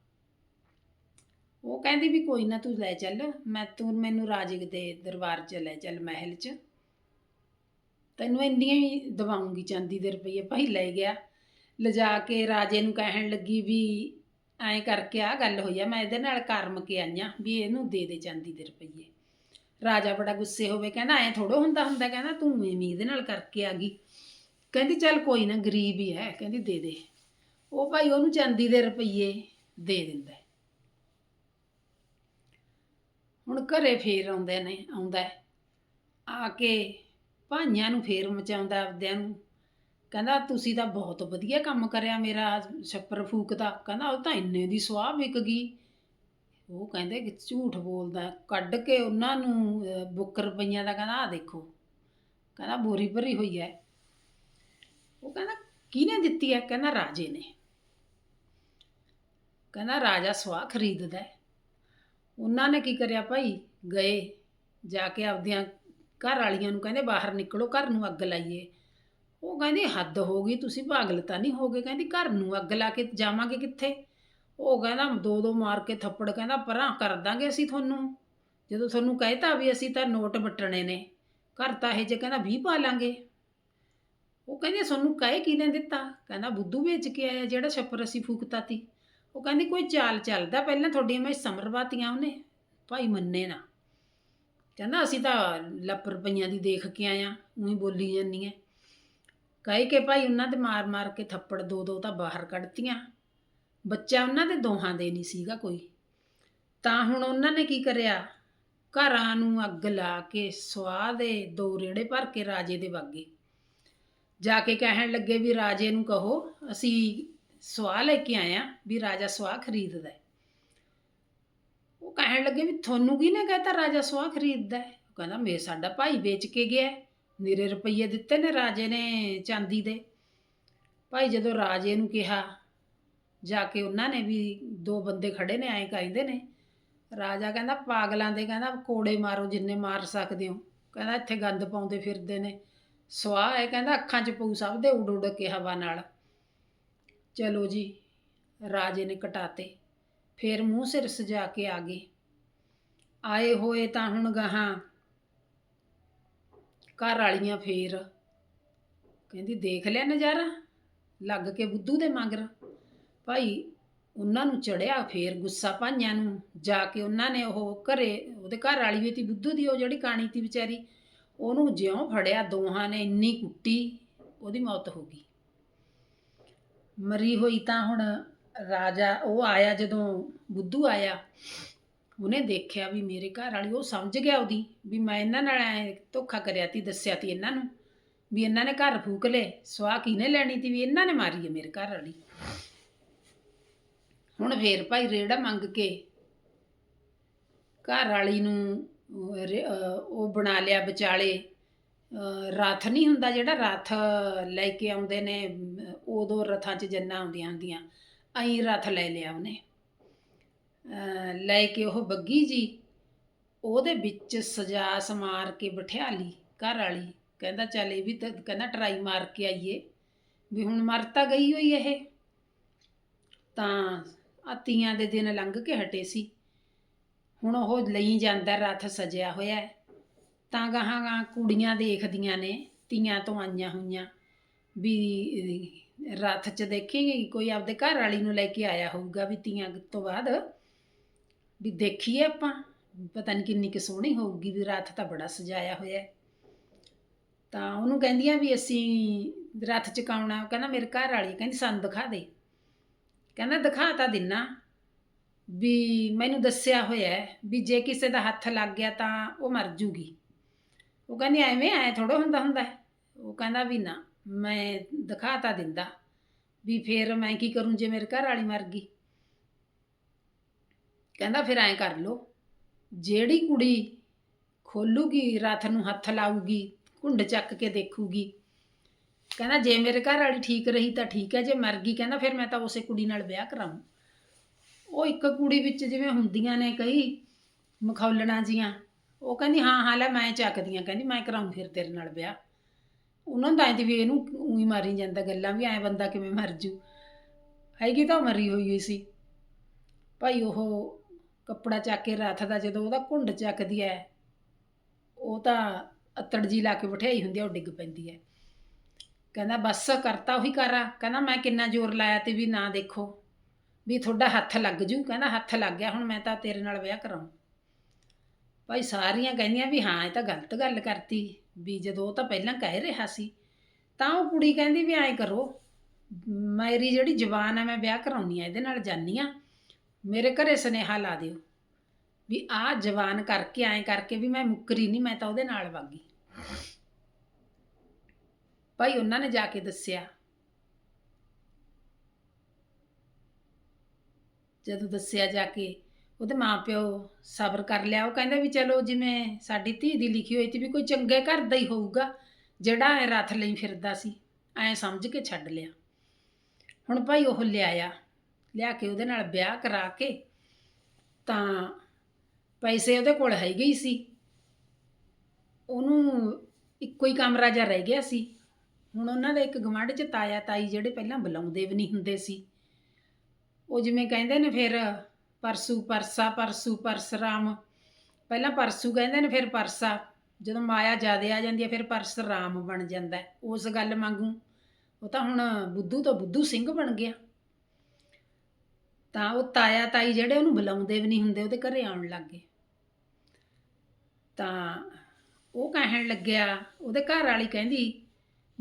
ਉਹ ਕਹਿੰਦੀ ਵੀ ਕੋਈ ਨਾ, ਤੂੰ ਲੈ ਚੱਲ। ਮੈਂ, ਤੂੰ ਮੈਨੂੰ ਰਾਜੇ ਦੇ ਦਰਬਾਰ 'ਚ ਲੈ ਚੱਲ ਮਹਿਲ 'ਚ। ਤੈਨੂੰ ਇੰਨੀਆਂ ਹੀ ਦਵਾਉਂਗੀ ਚਾਂਦੀ ਦੇ ਰੁਪਈਏ। ਭਾਈ ਲੈ ਗਿਆ। ਲਿਜਾ ਕੇ ਰਾਜੇ ਨੂੰ ਕਹਿਣ ਲੱਗੀ ਵੀ ਐਂ ਕਰਕੇ ਆ ਗੱਲ ਹੋਈ ਆ, ਮੈਂ ਇਹਦੇ ਨਾਲ ਕਰਮ ਕੇ ਆਈਆਂ ਵੀ ਇਹਨੂੰ ਦੇ ਦੇ ਚਾਂਦੀ ਦੇ ਰੁਪਈਏ। ਰਾਜਾ ਬੜਾ ਗੁੱਸੇ ਹੋਵੇ, ਕਹਿੰਦਾ ਐਂ ਥੋੜੋ ਹੁੰਦਾ ਹੁੰਦਾ ਕਹਿੰਦਾ ਤੂੰ ਐਵੇਂ ਇਹਦੇ ਨਾਲ ਕਰਕੇ ਆ ਗਈ। ਕਹਿੰਦੀ ਚੱਲ ਕੋਈ ਨਾ, ਗਰੀਬ ਹੀ ਹੈ, ਕਹਿੰਦੀ ਦੇ ਦੇ। ਉਹ ਭਾਈ ਉਹਨੂੰ ਚਾਂਦੀ ਦੇ ਰੁਪਈਏ ਦੇ ਦਿੰਦਾ। ਹੁਣ ਘਰੇ ਫੇਰ ਆਉਂਦੇ ਨੇ, ਆਉਂਦਾ ਆ ਕੇ ਭਾਈਆਂ ਨੂੰ ਫੇਰ ਮਚਾਉਂਦਾ ਆਪਦਿਆਂ ਨੂੰ। ਕਹਿੰਦਾ ਤੁਸੀਂ ਤਾਂ ਬਹੁਤ ਵਧੀਆ ਕੰਮ ਕਰਿਆ ਮੇਰਾ ਛੱਪਰ ਫੂਕਦਾ। ਕਹਿੰਦਾ ਉਹ ਤਾਂ ਇੰਨੇ ਦੀ ਸੁਆਹ ਵਿਕ ਗਈ। ਉਹ ਕਹਿੰਦੇ ਕਿ ਝੂਠ ਬੋਲਦਾ ਕੱਢ ਕੇ ਉਹਨਾਂ ਨੂੰ ਅਹ, ਬੁੱਕ ਰੁਪਈਆਂ ਦਾ ਕਹਿੰਦਾ ਆ ਦੇਖੋ। ਕਹਿੰਦਾ ਬੋਰੀ ਭਰੀ ਹੋਈ ਹੈ। ਉਹ ਕਹਿੰਦਾ ਕਿਹਨੇ ਦਿੱਤੀ ਹੈ? ਕਹਿੰਦਾ ਰਾਜੇ ਨੇ। ਕਹਿੰਦਾ ਰਾਜਾ ਸੁਆਹ ਖਰੀਦਦਾ ਹੈ। ਉਹਨਾਂ ਨੇ ਕੀ ਕਰਿਆ ਭਾਈ? ਗਏ ਜਾ ਕੇ ਆਪਦੀਆਂ ਘਰ ਵਾਲੀਆਂ ਨੂੰ ਕਹਿੰਦੇ ਬਾਹਰ ਨਿਕਲੋ ਘਰ ਨੂੰ ਅੱਗ ਲਾਈਏ। ਉਹ ਕਹਿੰਦੀ ਹੱਦ ਹੋ ਗਈ ਤੁਸੀਂ ਪਾਗਲ ਤਾਂ ਨਹੀਂ ਹੋ ਗਏ ਕਹਿੰਦੀ ਘਰ ਨੂੰ ਅੱਗ ਲਾ ਕੇ ਜਾਵਾਂਗੇ ਕਿੱਥੇ? ਉਹ ਕਹਿੰਦਾ ਦੋ ਦੋ ਮਾਰ ਕੇ ਥੱਪੜ ਕਹਿੰਦਾ, ਪਰਾਂ ਕਰ ਦਾਂਗੇ ਅਸੀਂ ਤੁਹਾਨੂੰ। ਜਦੋਂ ਤੁਹਾਨੂੰ ਕਹਿਤਾ ਵੀ ਅਸੀਂ ਤਾਂ ਨੋਟ ਵਟਣੇ ਨੇ, ਘਰ ਤਾਂ ਇਹ ਜੇ ਕਹਿੰਦਾ 20 ਪਾ ਲਾਂਗੇ। ਉਹ ਕਹਿੰਦੇ ਤੁਹਾਨੂੰ ਕਹੇ ਕਿਹਨੇ ਦਿੱਤਾ? ਕਹਿੰਦਾ, ਬੁੱਧੂ ਵੇਚ ਕੇ ਆਇਆ ਜਿਹੜਾ ਛੱਪਰ ਅਸੀਂ ਫੂਕਤਾ ਤੀ। ਉਹ ਕਹਿੰਦੀ, ਕੋਈ ਚਾਲ ਚੱਲਦਾ ਪਹਿਲਾਂ ਤੁਹਾਡੀਆਂ ਮੈਂ ਸਮਰਵਾਤੀਆਂ ਉਹਨੇ। ਭਾਈ ਮੰਨੇ ਨਾ। ਕਹਿੰਦਾ, ਅਸੀਂ ਤਾਂ ਲੱਪ ਰੁਪਈਆਂ ਦੀ ਦੇਖ ਕੇ ਆਇਆ, ਉਹੀ ਬੋਲੀ ਜਾਂਦੀ ਐ। ਕਹਿ ਕੇ ਭਾਈ ਉਹਨਾਂ ਦੇ ਮਾਰ ਮਾਰ ਕੇ ਥੱਪੜ ਦੋ ਦੋ ਤਾਂ ਬਾਹਰ ਕੱਢਤੀਆਂ। ਬੱਚਾ ਉਹਨਾਂ ਦੇ ਦੋਹਾਂ ਦੇ ਨਹੀਂ ਸੀਗਾ ਕੋਈ। ਤਾਂ ਹੁਣ ਉਹਨਾਂ ਨੇ ਕੀ ਕਰਿਆ? ਘਰਾਂ ਨੂੰ ਅੱਗ ਲਾ ਕੇ ਸਵਾਹ ਦੇ ਦੋ ਰੇੜੇ ਭਰ ਕੇ ਰਾਜੇ ਦੇ ਵਾਗੇ। ਜਾ ਕੇ ਕਹਿਣ ਲੱਗੇ ਵੀ ਰਾਜੇ ਨੂੰ ਕਹੋ, ਅਸੀਂ ਸਵਾਹ ਲੈ ਕੇ ਆਇਆ ਵੀ ਰਾਜਾ ਸਵਾਹ ਖਰੀਦਦਾ ਉਹ ਕਹਿਣ ਲੱਗੇ ਵੀ ਤੁਹਾਨੂੰ ਕੀ ਨੇ ਕਹਤਾ ਰਾਜਾ ਸਵਾਹ ਖਰੀਦਦਾ ਉਹ ਕਹਿੰਦਾ, ਮੇ ਸਾਡਾ ਭਾਈ ਵੇਚ ਕੇ ਗਿਆ ਹੈ। ਨਿਰੇ ਰੁਪਈਏ ਦਿੱਤੇ ਨੇ ਰਾਜੇ ਨੇ ਚਾਂਦੀ ਦੇ। ਭਾਈ ਜਦੋਂ ਰਾਜੇ ਨੂੰ ਕਿਹਾ ਜਾ ਕੇ ਉਹਨਾਂ ਨੇ ਵੀ ਦੋ ਬੰਦੇ ਖੜੇ ਨੇ, ਐਂ ਕਹਿੰਦੇ ਨੇ। ਰਾਜਾ ਕਹਿੰਦਾ, ਪਾਗਲਾਂ ਦੇ ਕਹਿੰਦਾ, ਕੋੜੇ ਮਾਰੋ ਜਿੰਨੇ ਮਾਰ ਸਕਦੇ ਹੋ। ਕਹਿੰਦਾ, ਇੱਥੇ ਗੰਦ ਪਾਉਂਦੇ ਫਿਰਦੇ ਨੇ। ਸਵਾਹ ਹੈ, ਕਹਿੰਦਾ, ਅੱਖਾਂ 'ਚ ਪਊ ਸਭ ਦੇ ਉਡ ਉਡ ਕੇ ਹਵਾ ਨਾਲ। ਚਲੋ ਜੀ, ਰਾਜੇ ਨੇ ਕਟਾਤੇ। ਫੇਰ ਮੂੰਹ ਸਿਰ ਸਜਾ ਕੇ ਆ ਗਏ। ਆਏ ਹੋਏ ਤਾਂ ਹੁਣ ਗਾਹਾਂ ਘਰ ਵਾਲੀਆਂ ਫੇਰ। ਕਹਿੰਦੀ, ਦੇਖ ਲਿਆ ਨਜ਼ਾਰਾ? ਲੱਗ ਕੇ ਬੁੱਧੂ ਦੇ ਮਗਰ। ਭਾਈ, ਉਹਨਾਂ ਨੂੰ ਚੜਿਆ ਫੇਰ ਗੁੱਸਾ ਭਾਈਆਂ ਨੂੰ। ਜਾ ਕੇ ਉਹਨਾਂ ਨੇ ਉਹ ਘਰੇ, ਉਹਦੇ ਘਰ ਵਾਲੀ ਵੀ ਤੀ ਬੁੱਧੂ ਦੀ, ਉਹ ਜਿਹੜੀ ਕਾਣੀ ਤੀ ਵਿਚਾਰੀ, ਉਹਨੂੰ ਜਿਉਂ ਫੜਿਆ ਦੋਹਾਂ ਨੇ, ਇੰਨੀ ਕੁੱਟੀ, ਉਹਦੀ ਮੌਤ ਹੋ ਗਈ। ਮਰੀ ਹੋਈ ਤਾਂ ਹੁਣ ਰਾਜਾ, ਉਹ ਆਇਆ ਜਦੋਂ ਬੁੱਧੂ ਆਇਆ, ਉਹਨੇ ਦੇਖਿਆ ਵੀ ਮੇਰੇ ਘਰ ਵਾਲੀ, ਉਹ ਸਮਝ ਗਿਆ ਉਹਦੀ, ਵੀ ਮੈਂ ਇਹਨਾਂ ਨਾਲ ਐ ਧੋਖਾ ਕਰਿਆ ਤੀ, ਦੱਸਿਆ ਤੀ ਇਹਨਾਂ ਨੂੰ, ਵੀ ਇਹਨਾਂ ਨੇ ਘਰ ਫੂਕ ਲੇ ਸਵਾਹ ਕਿਹਨੇ ਲੈਣੀ ਤੀ, ਵੀ ਇਹਨਾਂ ਨੇ ਮਾਰੀ ਹੈ ਮੇਰੇ ਘਰ ਵਾਲੀ। ਹੁਣ ਫੇਰ ਭਾਈ ਰੇੜਾ ਮੰਗ ਕੇ ਘਰ ਵਾਲੀ ਨੂੰ ਉਹ ਬਣਾ ਲਿਆ ਵਿਚਾਲੇ। ਅਹ ਰਥ ਨਹੀਂ ਹੁੰਦਾ ਜਿਹੜਾ ਰਥ ਲੈ ਕੇ ਆਉਂਦੇ ਨੇ ਅਮ, ਉਦੋਂ ਰਥਾਂ 'ਚ ਜੰਨਾ ਆਉਂਦੀਆਂ ਹੁੰਦੀਆਂ। ਐਂ ਰਥ ਲੈ ਲਿਆ ਉਹਨੇ। ਲੈ ਕੇ ਉਹ ਬੱਗੀ ਜੀ ਉਹਦੇ ਵਿੱਚ ਸਜਾ ਸਮਾਰ ਕੇ ਬਿਠਾ ਲਈ ਘਰ ਵਾਲੀ। ਕਹਿੰਦਾ ਚੱਲ ਇਹ ਵੀ ਤਾਂ ਕਹਿੰਦਾ ਟਰਾਈ ਮਾਰ ਕੇ ਆਈਏ। ਵੀ ਹੁਣ ਮਰ ਤਾਂ ਗਈ ਹੋਈ ਇਹ। ਤਾਂ ਆਹ ਤੀਆਂ ਦੇ ਦਿਨ ਲੰਘ ਕੇ ਹਟੇ ਸੀ ਹੁਣ ਉਹ ਲਈ ਜਾਂਦਾ ਰਥ ਸਜਿਆ ਹੋਇਆ ਹੈ। ਤਾਂ ਗਾਹਾਂ ਗਾਹਾਂ ਕੁੜੀਆਂ ਦੇਖਦੀਆਂ ਨੇ, ਤੀਆਂ ਤੋਂ ਆਈਆਂ ਹੋਈਆਂ ਵੀ ਰਥ 'ਚ ਦੇਖੇਗੀ ਕੋਈ ਆਪਦੇ ਘਰ ਵਾਲੀ ਨੂੰ ਲੈ ਕੇ ਆਇਆ ਹੋਊਗਾ ਵੀ ਤੀਆਂ ਤੋਂ ਬਾਅਦ ਵੀ ਦੇਖੀਏ ਆਪਾਂ, ਪਤਾ ਨਹੀਂ ਕਿੰਨੀ ਕੁ ਸੋਹਣੀ ਹੋਊਗੀ ਵੀ ਰਥ ਤਾਂ ਬੜਾ ਸਜਾਇਆ ਹੋਇਆ ਹੈ। ਤਾਂ ਉਹਨੂੰ ਕਹਿੰਦੀਆਂ ਵੀ ਅਸੀਂ ਰਥ ਚਕਾਉਣਾ ਕਹਿੰਦਾ ਮੇਰੇ ਘਰ ਵਾਲੀ ਕਹਿੰਦੀ ਸਾਨੂੰ ਦਿਖਾ ਦੇ ਕਹਿੰਦਾ ਦਿਖਾ ਤਾਂ ਦਿਨਾ ਵੀ ਮੈਨੂੰ ਦੱਸਿਆ ਹੋਇਆ ਹੈ ਵੀ ਜੇ ਕਿਸੇ ਦਾ ਹੱਥ ਲੱਗ ਗਿਆ ਤਾਂ ਉਹ ਮਰ ਜੂਗੀ ਉਹ ਕਹਿੰਦੀ ਐਵੇਂ ਐ ਥੋੜਾ ਹੁੰਦਾ ਹੁੰਦਾ ਹੈ। ਉਹ ਕਹਿੰਦਾ ਵੀ ਨਾ, ਮੈਂ ਦਿਖਾ ਤਾਂ ਦਿੰਦਾ ਵੀ ਫੇਰ ਮੈਂ ਕੀ ਕਰੂੰ ਜੇ ਮੇਰੇ ਘਰ ਵਾਲੀ ਮਰ ਗਈ ਕਹਿੰਦਾ ਫਿਰ ਐਂ ਕਰ ਲੋ ਜਿਹੜੀ ਕੁੜੀ ਖੋਲੂਗੀ ਰਥ ਨੂੰ ਹੱਥ ਲਾਊਗੀ, ਘੁੰਡ ਚੱਕ ਕੇ ਦੇਖੂਗੀ ਕਹਿੰਦਾ, ਜੇ ਮੇਰੇ ਘਰ ਵਾਲੀ ਠੀਕ ਰਹੀ ਤਾਂ ਠੀਕ ਹੈ, ਜੇ ਮਰ ਗਈ, ਕਹਿੰਦਾ, ਫਿਰ ਮੈਂ ਤਾਂ ਉਸੇ ਕੁੜੀ ਨਾਲ ਵਿਆਹ ਕਰਾਉਂ। ਉਹ ਇੱਕ ਕੁੜੀ ਵਿੱਚ ਜਿਵੇਂ ਹੁੰਦੀਆਂ ਨੇ ਕਈ ਮਖੌਲਣਾ ਜੀਆਂ, ਉਹ ਕਹਿੰਦੀ, ਹਾਂ ਹਾਂ, ਲੈ, ਮੈਂ ਚੱਕਦੀਆਂ ਕਹਿੰਦੀ, ਮੈਂ ਕਰਾਉਂ ਫਿਰ ਤੇਰੇ ਨਾਲ ਵਿਆਹ। ਉਹਨਾਂ ਦਾ ਐਂ ਤੇ ਵੀ ਇਹਨੂੰ ਉਹੀ ਮਾਰੀ ਜਾਂਦਾ ਗੱਲਾਂ ਵੀ, ਐਂ ਬੰਦਾ ਕਿਵੇਂ ਮਰ ਜੂ। ਹੈਗੀ ਤਾਂ ਉਹ ਮਰੀ ਹੋਈ ਹੋਈ ਸੀ। ਭਾਈ ਉਹ ਕੱਪੜਾ ਚੱਕ ਕੇ ਰੱਥ ਦਾ ਜਦੋਂ ਉਹਦਾ ਘੁੰਡ ਚੱਕਦੀ ਐ ਉਹ ਤਾਂ ਅੱਤੜ ਜੀ ਲਾ ਕੇ ਬਿਠਾਈ ਹੁੰਦੀ ਆ ਉਹ ਡਿੱਗ ਪੈਂਦੀ ਐ ਕਹਿੰਦਾ, ਬਸ ਕਰਤਾ ਉਹੀ ਕਰਾ ਕਹਿੰਦਾ, ਮੈਂ ਕਿੰਨਾ ਜ਼ੋਰ ਲਾਇਆ ਤੇ ਵੀ ਨਾ ਦੇਖੋ। ਵੀ ਤੁਹਾਡਾ ਹੱਥ ਲੱਗ ਜੂ। ਕਹਿੰਦਾ, ਹੱਥ ਲੱਗ ਗਿਆ, ਹੁਣ ਮੈਂ ਤਾਂ ਤੇਰੇ ਨਾਲ ਵਿਆਹ ਕਰਾਉਂ। ਭਾਈ ਸਾਰੀਆਂ ਕਹਿੰਦੀਆਂ ਵੀ, ਹਾਂ, ਇਹ ਤਾਂ ਗਲਤ ਗੱਲ ਕਰਤੀ। ਵੀ ਜਦੋਂ ਉਹ ਤਾਂ ਪਹਿਲਾਂ ਕਹਿ ਰਿਹਾ ਸੀ, ਤਾਂ ਉਹ ਕੁੜੀ ਕਹਿੰਦੀ ਵੀ, ਐਂ ਕਰੋ, ਮੇਰੀ ਜਿਹੜੀ ਜ਼ਬਾਨ ਆ, ਮੈਂ ਵਿਆਹ ਕਰਾਉਣੀ ਆ, ਇਹਦੇ ਨਾਲ ਜਾਨੀ ਆ। ਮੇਰੇ ਘਰੇ ਸੁਨੇਹਾ ਲਾ ਦਿਓ ਵੀ ਆਹ ਜਵਾਨ ਕਰਕੇ, ਐਂ ਕਰਕੇ ਵੀ ਮੈਂ ਮੁੱਕਰੀ ਨਹੀਂ, ਮੈਂ ਤਾਂ ਉਹਦੇ ਨਾਲ ਵਾਗੀ। ਭਾਈ ਉਹਨਾਂ ਨੇ ਜਾ ਕੇ ਦੱਸਿਆ। ਜਦੋਂ ਦੱਸਿਆ ਜਾ ਕੇ, ਉਹਦੇ ਮਾਪਿਓ ਸਬਰ ਕਰ ਲਿਆ। ਉਹ ਕਹਿੰਦਾ ਵੀ ਚਲੋ ਜਿਵੇਂ ਸਾਡੀ ਧੀ ਦੀ ਲਿਖੀ ਹੋਈ ਸੀ ਵੀ ਕੋਈ ਚੰਗੇ ਘਰ ਦਾ ਹੀ ਹੋਊਗਾ, ਜਿਹੜਾ ਐ ਰੱਥ ਲਈ ਫਿਰਦਾ ਸੀ, ਐ ਸਮਝ ਕੇ ਛੱਡ ਲਿਆ। ਹੁਣ ਭਾਈ ਉਹ ਲਿਆਇਆ। ਲਿਆ ਕੇ ਉਹਦੇ ਨਾਲ ਵਿਆਹ ਕਰਾ ਕੇ, ਤਾਂ ਪੈਸੇ ਉਹਦੇ ਕੋਲ ਹੈਗੇ ਹੀ ਸੀ। ਉਹਨੂੰ ਇੱਕੋ ਹੀ ਕਮਰਾ ਜਿਹਾ ਰਹਿ ਗਿਆ ਸੀ। ਹੁਣ ਉਹਨਾਂ ਦੇ ਇੱਕ ਗਵਾਂਢ 'ਚ ਤਾਇਆ ਤਾਈ ਜਿਹੜੇ ਪਹਿਲਾਂ ਬੁਲਾਉਂਦੇ ਵੀ ਨਹੀਂ ਹੁੰਦੇ ਸੀ। ਉਹ ਜਿਵੇਂ ਕਹਿੰਦੇ ਨੇ ਫਿਰ ਪਰਸੂ ਪਰਸਾ, ਪਰਸੂ ਪਰਸਰਾਮ। ਪਹਿਲਾਂ ਪਰਸੂ ਕਹਿੰਦੇ ਨੇ ਫਿਰ ਪਰਸਾ। ਜਦੋਂ ਮਾਇਆ ਜ਼ਿਆਦੇ ਆ ਜਾਂਦੀ ਹੈ, ਫਿਰ ਪਰਸਰਾਮ ਬਣ ਜਾਂਦਾ ਉਸ ਗੱਲ ਵਾਂਗੂ ਉਹ ਤਾਂ ਹੁਣ ਬੁੱਧੂ ਤੋਂ ਬੁੱਧੂ ਸਿੰਘ ਬਣ ਗਿਆ। ਤਾਂ ਉਹ ਤਾਇਆ ਤਾਈ ਜਿਹੜੇ ਉਹਨੂੰ ਬੁਲਾਉਂਦੇ ਵੀ ਨਹੀਂ ਹੁੰਦੇ, ਉਹਦੇ ਘਰੇ ਆਉਣ ਲੱਗ ਗਏ। ਤਾਂ ਉਹ ਕਹਿਣ ਲੱਗਿਆ, ਉਹਦੇ ਘਰ ਵਾਲੀ ਕਹਿੰਦੀ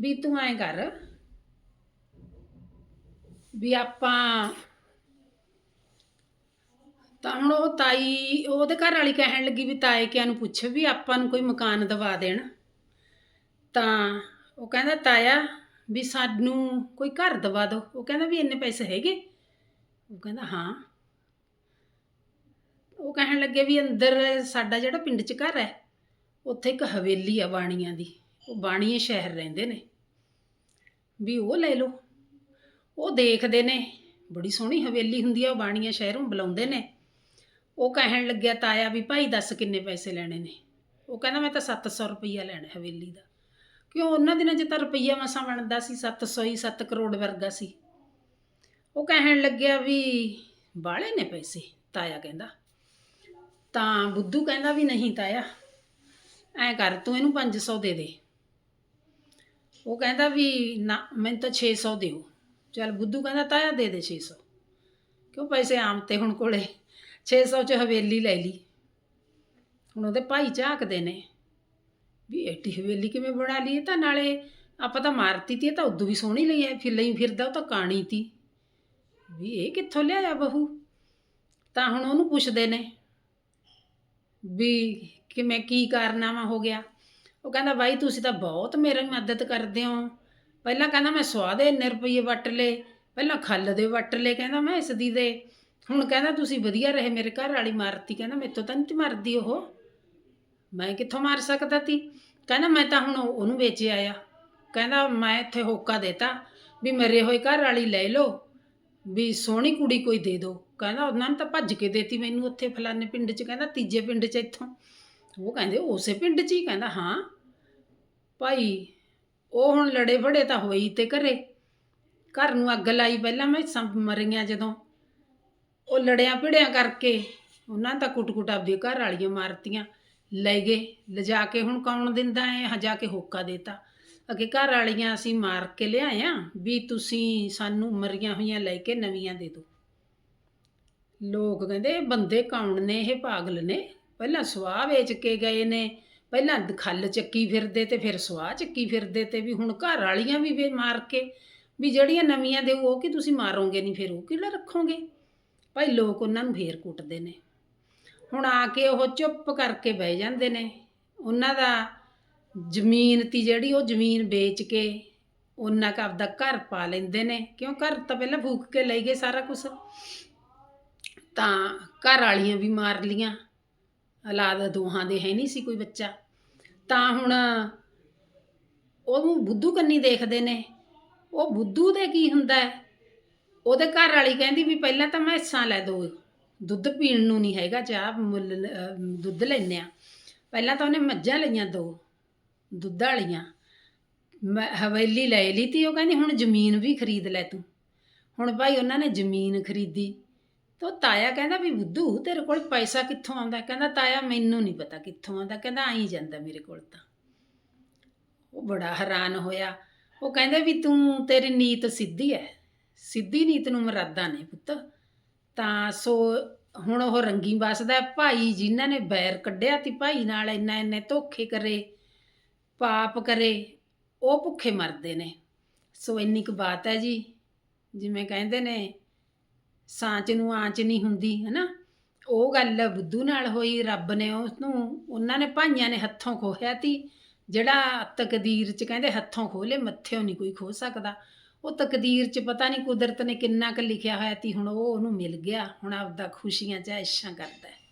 ਵੀ ਤੂੰ ਐਂ ਕਰ ਵੀ ਆਪਾਂ ਤਾਂ ਹੁਣ ਉਹ ਤਾਈ, ਉਹਦੇ ਘਰ ਵਾਲੀ ਕਹਿਣ ਲੱਗੀ ਵੀ ਤਾਏ ਕਿਆਂ ਨੂੰ ਪੁੱਛ ਵੀ ਆਪਾਂ ਨੂੰ ਕੋਈ ਮਕਾਨ ਦਵਾ ਦੇਣ। ਤਾਂ ਉਹ ਕਹਿੰਦਾ, ਤਾਇਆ, ਵੀ ਸਾਨੂੰ ਕੋਈ ਘਰ ਦਵਾ ਦਿਓ ਉਹ ਕਹਿੰਦਾ ਵੀ ਇੰਨੇ ਪੈਸੇ ਹੈਗੇ? ਉਹ ਕਹਿੰਦਾ, ਹਾਂ। ਉਹ ਕਹਿਣ ਲੱਗੇ ਵੀ ਅੰਦਰ ਸਾਡਾ ਜਿਹੜਾ ਪਿੰਡ 'ਚ ਘਰ ਹੈ, ਉੱਥੇ ਇੱਕ ਹਵੇਲੀ ਆ ਬਾਣੀਆਂ ਦੀ। ਉਹ ਬਾਣੀਏ ਸ਼ਹਿਰ ਰਹਿੰਦੇ ਨੇ। ਵੀ ਉਹ ਲੈ ਲਓ। ਉਹ ਦੇਖਦੇ ਨੇ, ਬੜੀ ਸੋਹਣੀ ਹਵੇਲੀ ਹੁੰਦੀ ਆ, ਉਹ ਬਾਣੀਆਂ ਸ਼ਹਿਰੋਂ ਬੁਲਾਉਂਦੇ ਨੇ। ਉਹ ਕਹਿਣ ਲੱਗਿਆ ਤਾਇਆ ਵੀ, ਭਾਈ ਦੱਸ ਕਿੰਨੇ ਪੈਸੇ ਲੈਣੇ ਨੇ? ਉਹ ਕਹਿੰਦਾ, ਮੈਂ ਤਾਂ 700 ਰੁਪਈਆ ਲੈਣਾ ਹਵੇਲੀ ਦਾ। ਕਿਉਂ ਉਹਨਾਂ ਦਿਨਾਂ 'ਚ ਤਾਂ ਰੁਪਈਆ ਮਸਾ ਬਣਦਾ ਸੀ 700 ਹੀ 7 ਕਰੋੜ ਵਰਗਾ ਸੀ। ਉਹ ਕਹਿਣ ਲੱਗਿਆ ਵੀ ਬਾਹਲੇ ਨੇ ਪੈਸੇ। ਤਾਇਆ ਕਹਿੰਦਾ। ਤਾਂ ਬੁੱਧੂ ਕਹਿੰਦਾ ਵੀ, ਨਹੀਂ ਤਾਇਆ, ਐ ਕਰ, ਤੂੰ ਇਹਨੂੰ 500 ਦੇ ਦੇ। ਉਹ ਕਹਿੰਦਾ ਵੀ ਨਾ, ਮੈਨੂੰ ਤਾਂ 600 ਦਿਓ। ਚੱਲ ਬੁੱਧੂ ਕਹਿੰਦਾ ਤਾਇਆ ਦੇ ਦੇ 600 ਕਿਉਂ ਪੈਸੇ ਆਮ ਤੇ ਹੁਣ ਕੋਲੇ? 600 ਚ ਹਵੇਲੀ ਲੈ ਲਈ। ਹੁਣ ਉਹਦੇ ਭਾਈ ਝਾਕਦੇ ਨੇ ਵੀ ਐਡੀ ਹਵੇਲੀ ਕਿਵੇਂ ਬਣਾ ਲਈ ਤਾਂ ਨਾਲੇ ਆਪਾਂ ਤਾਂ ਮਾਰਤੀ ਤੀ, ਇਹ ਤਾਂ ਉਦੋਂ ਵੀ ਸੋਹਣੀ ਲਈ ਐ ਫਿਰ ਲਈ ਫਿਰਦਾ, ਉਹ ਤਾਂ ਕਾਣੀ ਤੀ। ਵੀ ਇਹ ਕਿੱਥੋਂ ਲਿਆਇਆ ਬਹੂ? ਤਾਂ ਹੁਣ ਉਹਨੂੰ ਪੁੱਛਦੇ ਨੇ ਵੀ ਕਿਵੇਂ ਕੀ ਕਾਰਨਾਮਾ ਹੋ ਗਿਆ? ਉਹ ਕਹਿੰਦਾ, ਬਾਈ, ਤੁਸੀਂ ਤਾਂ ਬਹੁਤ ਮੇਰੀ ਮਦਦ ਕਰਦੇ ਹੋ। ਪਹਿਲਾਂ ਕਹਿੰਦਾ, ਮੈਂ ਸਵਾਹ ਦੇ ਇੰਨੇ ਰੁਪਏ ਵੱਟ ਲਏ। ਪਹਿਲਾਂ ਖੱਲ ਦੇ ਵੱਟ ਲਏ, ਕਹਿੰਦਾ ਮੈਂ ਇਸ ਦੀ ਦੇ। ਹੁਣ ਕਹਿੰਦਾ, ਤੁਸੀਂ ਵਧੀਆ ਰਹੇ ਮੇਰੇ ਘਰ ਵਾਲੀ ਮਾਰਤੀ। ਕਹਿੰਦਾ, ਮੇਤੋਂ ਤਾਂ ਨਹੀਂ ਮਰਦੀ ਉਹ। ਮੈਂ ਕਿੱਥੋਂ ਮਾਰ ਸਕਦਾ ਤੀ? ਕਹਿੰਦਾ, ਮੈਂ ਤਾਂ ਹੁਣ ਉਹਨੂੰ ਵੇਚ ਆਇਆ। ਕਹਿੰਦਾ, ਮੈਂ ਇੱਥੇ ਹੋਕਾ ਦੇਤਾ ਵੀ ਮਰੇ ਹੋਏ ਘਰ ਵਾਲੀ ਲੈ ਲਓ, ਵੀ ਸੋਹਣੀ ਕੁੜੀ ਕੋਈ ਦੇ ਦਿਓ ਕਹਿੰਦਾ, ਉਹਨਾਂ ਨੇ ਤਾਂ ਭੱਜ ਕੇ ਦੇਤੀ ਮੈਨੂੰ ਉੱਥੇ ਫਲਾਣੇ ਪਿੰਡ 'ਚ। ਕਹਿੰਦਾ, ਤੀਜੇ ਪਿੰਡ 'ਚ ਇੱਥੋਂ। ਉਹ ਕਹਿੰਦੇ ਉਸੇ ਪਿੰਡ 'ਚ ਹੀ ਕਹਿੰਦਾ, ਹਾਂ। ਭਾਈ, ਉਹ ਹੁਣ ਲੜੇ ਫੜੇ ਤਾਂ ਹੋਈ ਤੇ ਘਰੇ। ਘਰ ਨੂੰ ਅੱਗ ਲਾਈ ਪਹਿਲਾਂ ਮੈਂ ਸੰਭ ਮਰੀਆਂ ਜਦੋਂ। ਉਹ ਲੜਿਆਂ ਭਿੜਿਆਂ ਕਰਕੇ ਉਹਨਾਂ ਤਾਂ ਕੁੱਟ-ਕੁੱਟ ਆਪਦੀ ਘਰ ਵਾਲੀਆਂ ਮਾਰਤੀਆਂ। ਲੈ ਗਏ, ਲਿਜਾ ਕੇ ਹੁਣ ਕੌਣ ਦਿੰਦਾ ਹੈ ਹਜਾ ਕੇ ਹੋਕਾ ਦੇਤਾ। ਅੱਗੇ ਘਰ ਵਾਲੀਆਂ ਅਸੀਂ ਮਾਰ ਕੇ ਲਿਆਇਆ ਵੀ ਤੁਸੀਂ ਸਾਨੂੰ ਮਰੀਆਂ ਹੋਈਆਂ ਲੈ ਕੇ ਨਵੀਆਂ ਦੇ ਦਿਓ। ਲੋਕ ਕਹਿੰਦੇ, ਬੰਦੇ ਕੌਣ ਨੇ? ਇਹ ਪਾਗਲ ਨੇ? ਪਹਿਲਾਂ ਸਵਾਹ ਵੇਚ ਕੇ ਗਏ ਨੇ, ਪਹਿਲਾਂ ਖੱਲ ਚੱਕੀ ਫਿਰਦੇ ਤੇ ਫਿਰ ਸਵਾਹ ਚੱਕੀ ਫਿਰਦੇ ਤੇ ਵੀ ਹੁਣ ਘਰ ਵਾਲੀਆਂ ਵੀ ਵੇ ਮਾਰ ਕੇ, ਵੀ ਜਿਹੜੀਆਂ ਨਵੀਆਂ ਦੇ ਉਹ ਕਿ ਤੁਸੀਂ ਮਾਰੋਗੇ ਨਹੀਂ ਫਿਰ, ਉਹ ਕਿਹੜਾ ਰੱਖੋਗੇ? ਭਾਈ ਲੋਕ ਉਹਨਾਂ ਨੂੰ ਫੇਰ ਕੁੱਟਦੇ ਨੇ। ਹੁਣ ਆ ਕੇ ਉਹ ਚੁੱਪ ਕਰਕੇ ਬਹਿ ਜਾਂਦੇ ਨੇ, ਉਹਨਾਂ ਦਾ ਜ਼ਮੀਨ ਤੀ ਜਿਹੜੀ ਉਹ ਜ਼ਮੀਨ ਵੇਚ ਕੇ ਉਹਨਾਂ ਕ ਆਪਦਾ ਘਰ ਪਾ ਲੈਂਦੇ ਨੇ, ਕਿਉਂ ਘਰ ਤਾਂ ਪਹਿਲਾਂ ਫੂਕ ਕੇ ਲਈ ਗਏ ਸਾਰਾ ਕੁਝ ਤਾਂ ਘਰ ਵਾਲੀਆਂ ਵੀ ਮਾਰ ਲੀਆਂ ਔਲਾਦ ਦੋਹਾਂ ਦੇ ਹੈ ਨਹੀਂ ਸੀ ਕੋਈ ਬੱਚਾ। ਤਾਂ ਹੁਣ ਉਹਨੂੰ ਬੁੱਧੂ ਕੰਨੀ ਦੇਖਦੇ ਨੇ। ਉਹ ਬੁੱਧੂ ਦੇ ਕੀ ਹੁੰਦਾ ਹੈ? ਉਹਦੇ ਘਰ ਵਾਲੀ ਕਹਿੰਦੀ ਵੀ ਪਹਿਲਾਂ ਤਾਂ ਮੈਂ ਹਿੱਸਾ ਲੈ ਦੋ। ਦੁੱਧ ਪੀਣ ਨੂੰ ਨਹੀਂ ਹੈਗਾ, ਚਾਹ, ਮੁੱਲ ਦੁੱਧ ਲੈਨੇ ਆ ਪਹਿਲਾਂ ਤਾਂ ਉਹਨੇ ਮੱਝਾਂ ਲਈਆਂ ਦੋ, ਦੁੱਧ ਵਾਲੀਆਂ। ਮੈਂ ਹਵੇਲੀ ਲੈ ਲਈ ਤੀ, ਉਹ ਕਹਿੰਦੀ ਹੁਣ ਜ਼ਮੀਨ ਵੀ ਖਰੀਦ ਲੈ ਤੂੰ। ਹੁਣ ਭਾਈ ਉਹਨਾਂ ਨੇ ਜ਼ਮੀਨ ਖਰੀਦੀ। ਤਾਂ ਉਹ ਤਾਇਆ ਕਹਿੰਦਾ ਵੀ ਬੁੱਧੂ ਤੇਰੇ ਕੋਲ ਪੈਸਾ ਕਿੱਥੋਂ ਆਉਂਦਾ? ਕਹਿੰਦਾ, ਤਾਇਆ, ਮੈਨੂੰ ਨਹੀਂ ਪਤਾ ਕਿੱਥੋਂ ਆਉਂਦਾ। ਕਹਿੰਦਾ, ਆਈ ਜਾਂਦਾ ਮੇਰੇ ਕੋਲ ਤਾਂ। ਉਹ ਬੜਾ ਹੈਰਾਨ ਹੋਇਆ। ਉਹ ਕਹਿੰਦੇ ਵੀ ਤੂੰ, ਤੇਰੀ ਨੀਤ ਸਿੱਧੀ ਹੈ ਸਿੱਧੀ ਨੀਤ ਨੂੰ ਮਰਾਦਾ ਨੇ ਪੁੱਤ। ਤਾਂ ਸੋ ਹੁਣ ਉਹ ਰੰਗੀ ਵਸਦਾ ਭਾਈ ਜਿਨ੍ਹਾਂ ਨੇ ਬੈਰ ਕੱਢਿਆ ਤੀ, ਭਾਈ ਨਾਲ ਇੰਨਾ, ਇੰਨੇ ਧੋਖੇ ਕਰੇ, ਪਾਪ ਕਰੇ, ਉਹ ਭੁੱਖੇ ਮਰਦੇ ਨੇ। ਸੋ ਇੰਨੀ ਕੁ ਬਾਤ ਹੈ ਜੀ। ਜਿਵੇਂ ਕਹਿੰਦੇ ਨੇ ਸਾਂਚ ਨੂੰ ਆਂਚ ਨਹੀਂ ਹੁੰਦੀ, ਹਨਾ? ਉਹ ਗੱਲ ਬੁੱਧੂ ਨਾਲ ਹੋਈ, ਰੱਬ ਨੇ ਉਸ ਨੂੰ ਉਹਨਾਂ ਨੇ ਭਾਈਆਂ ਨੇ ਹੱਥੋਂ ਖੋਹਿਆ ਤੀ। ਜਿਹੜਾ ਤਕਦੀਰ 'ਚ ਕਹਿੰਦੇ ਹੱਥੋਂ ਖੋਲੇ ਮੱਥਿਓਂ ਨਹੀਂ ਕੋਈ ਖੋ ਸਕਦਾ। ਉਹ ਤਕਦੀਰ 'ਚ ਪਤਾ ਨਹੀਂ ਕੁਦਰਤ ਨੇ ਕਿੰਨਾ ਕੁ ਲਿਖਿਆ ਹੋਇਆ ਤੀ, ਹੁਣ ਉਹ ਉਹਨੂੰ ਮਿਲ ਗਿਆ, ਹੁਣ ਆਪਦਾ ਖੁਸ਼ੀਆਂ ਚ ਐਸ਼ਾਂ ਕਰਦਾ ਹੈ।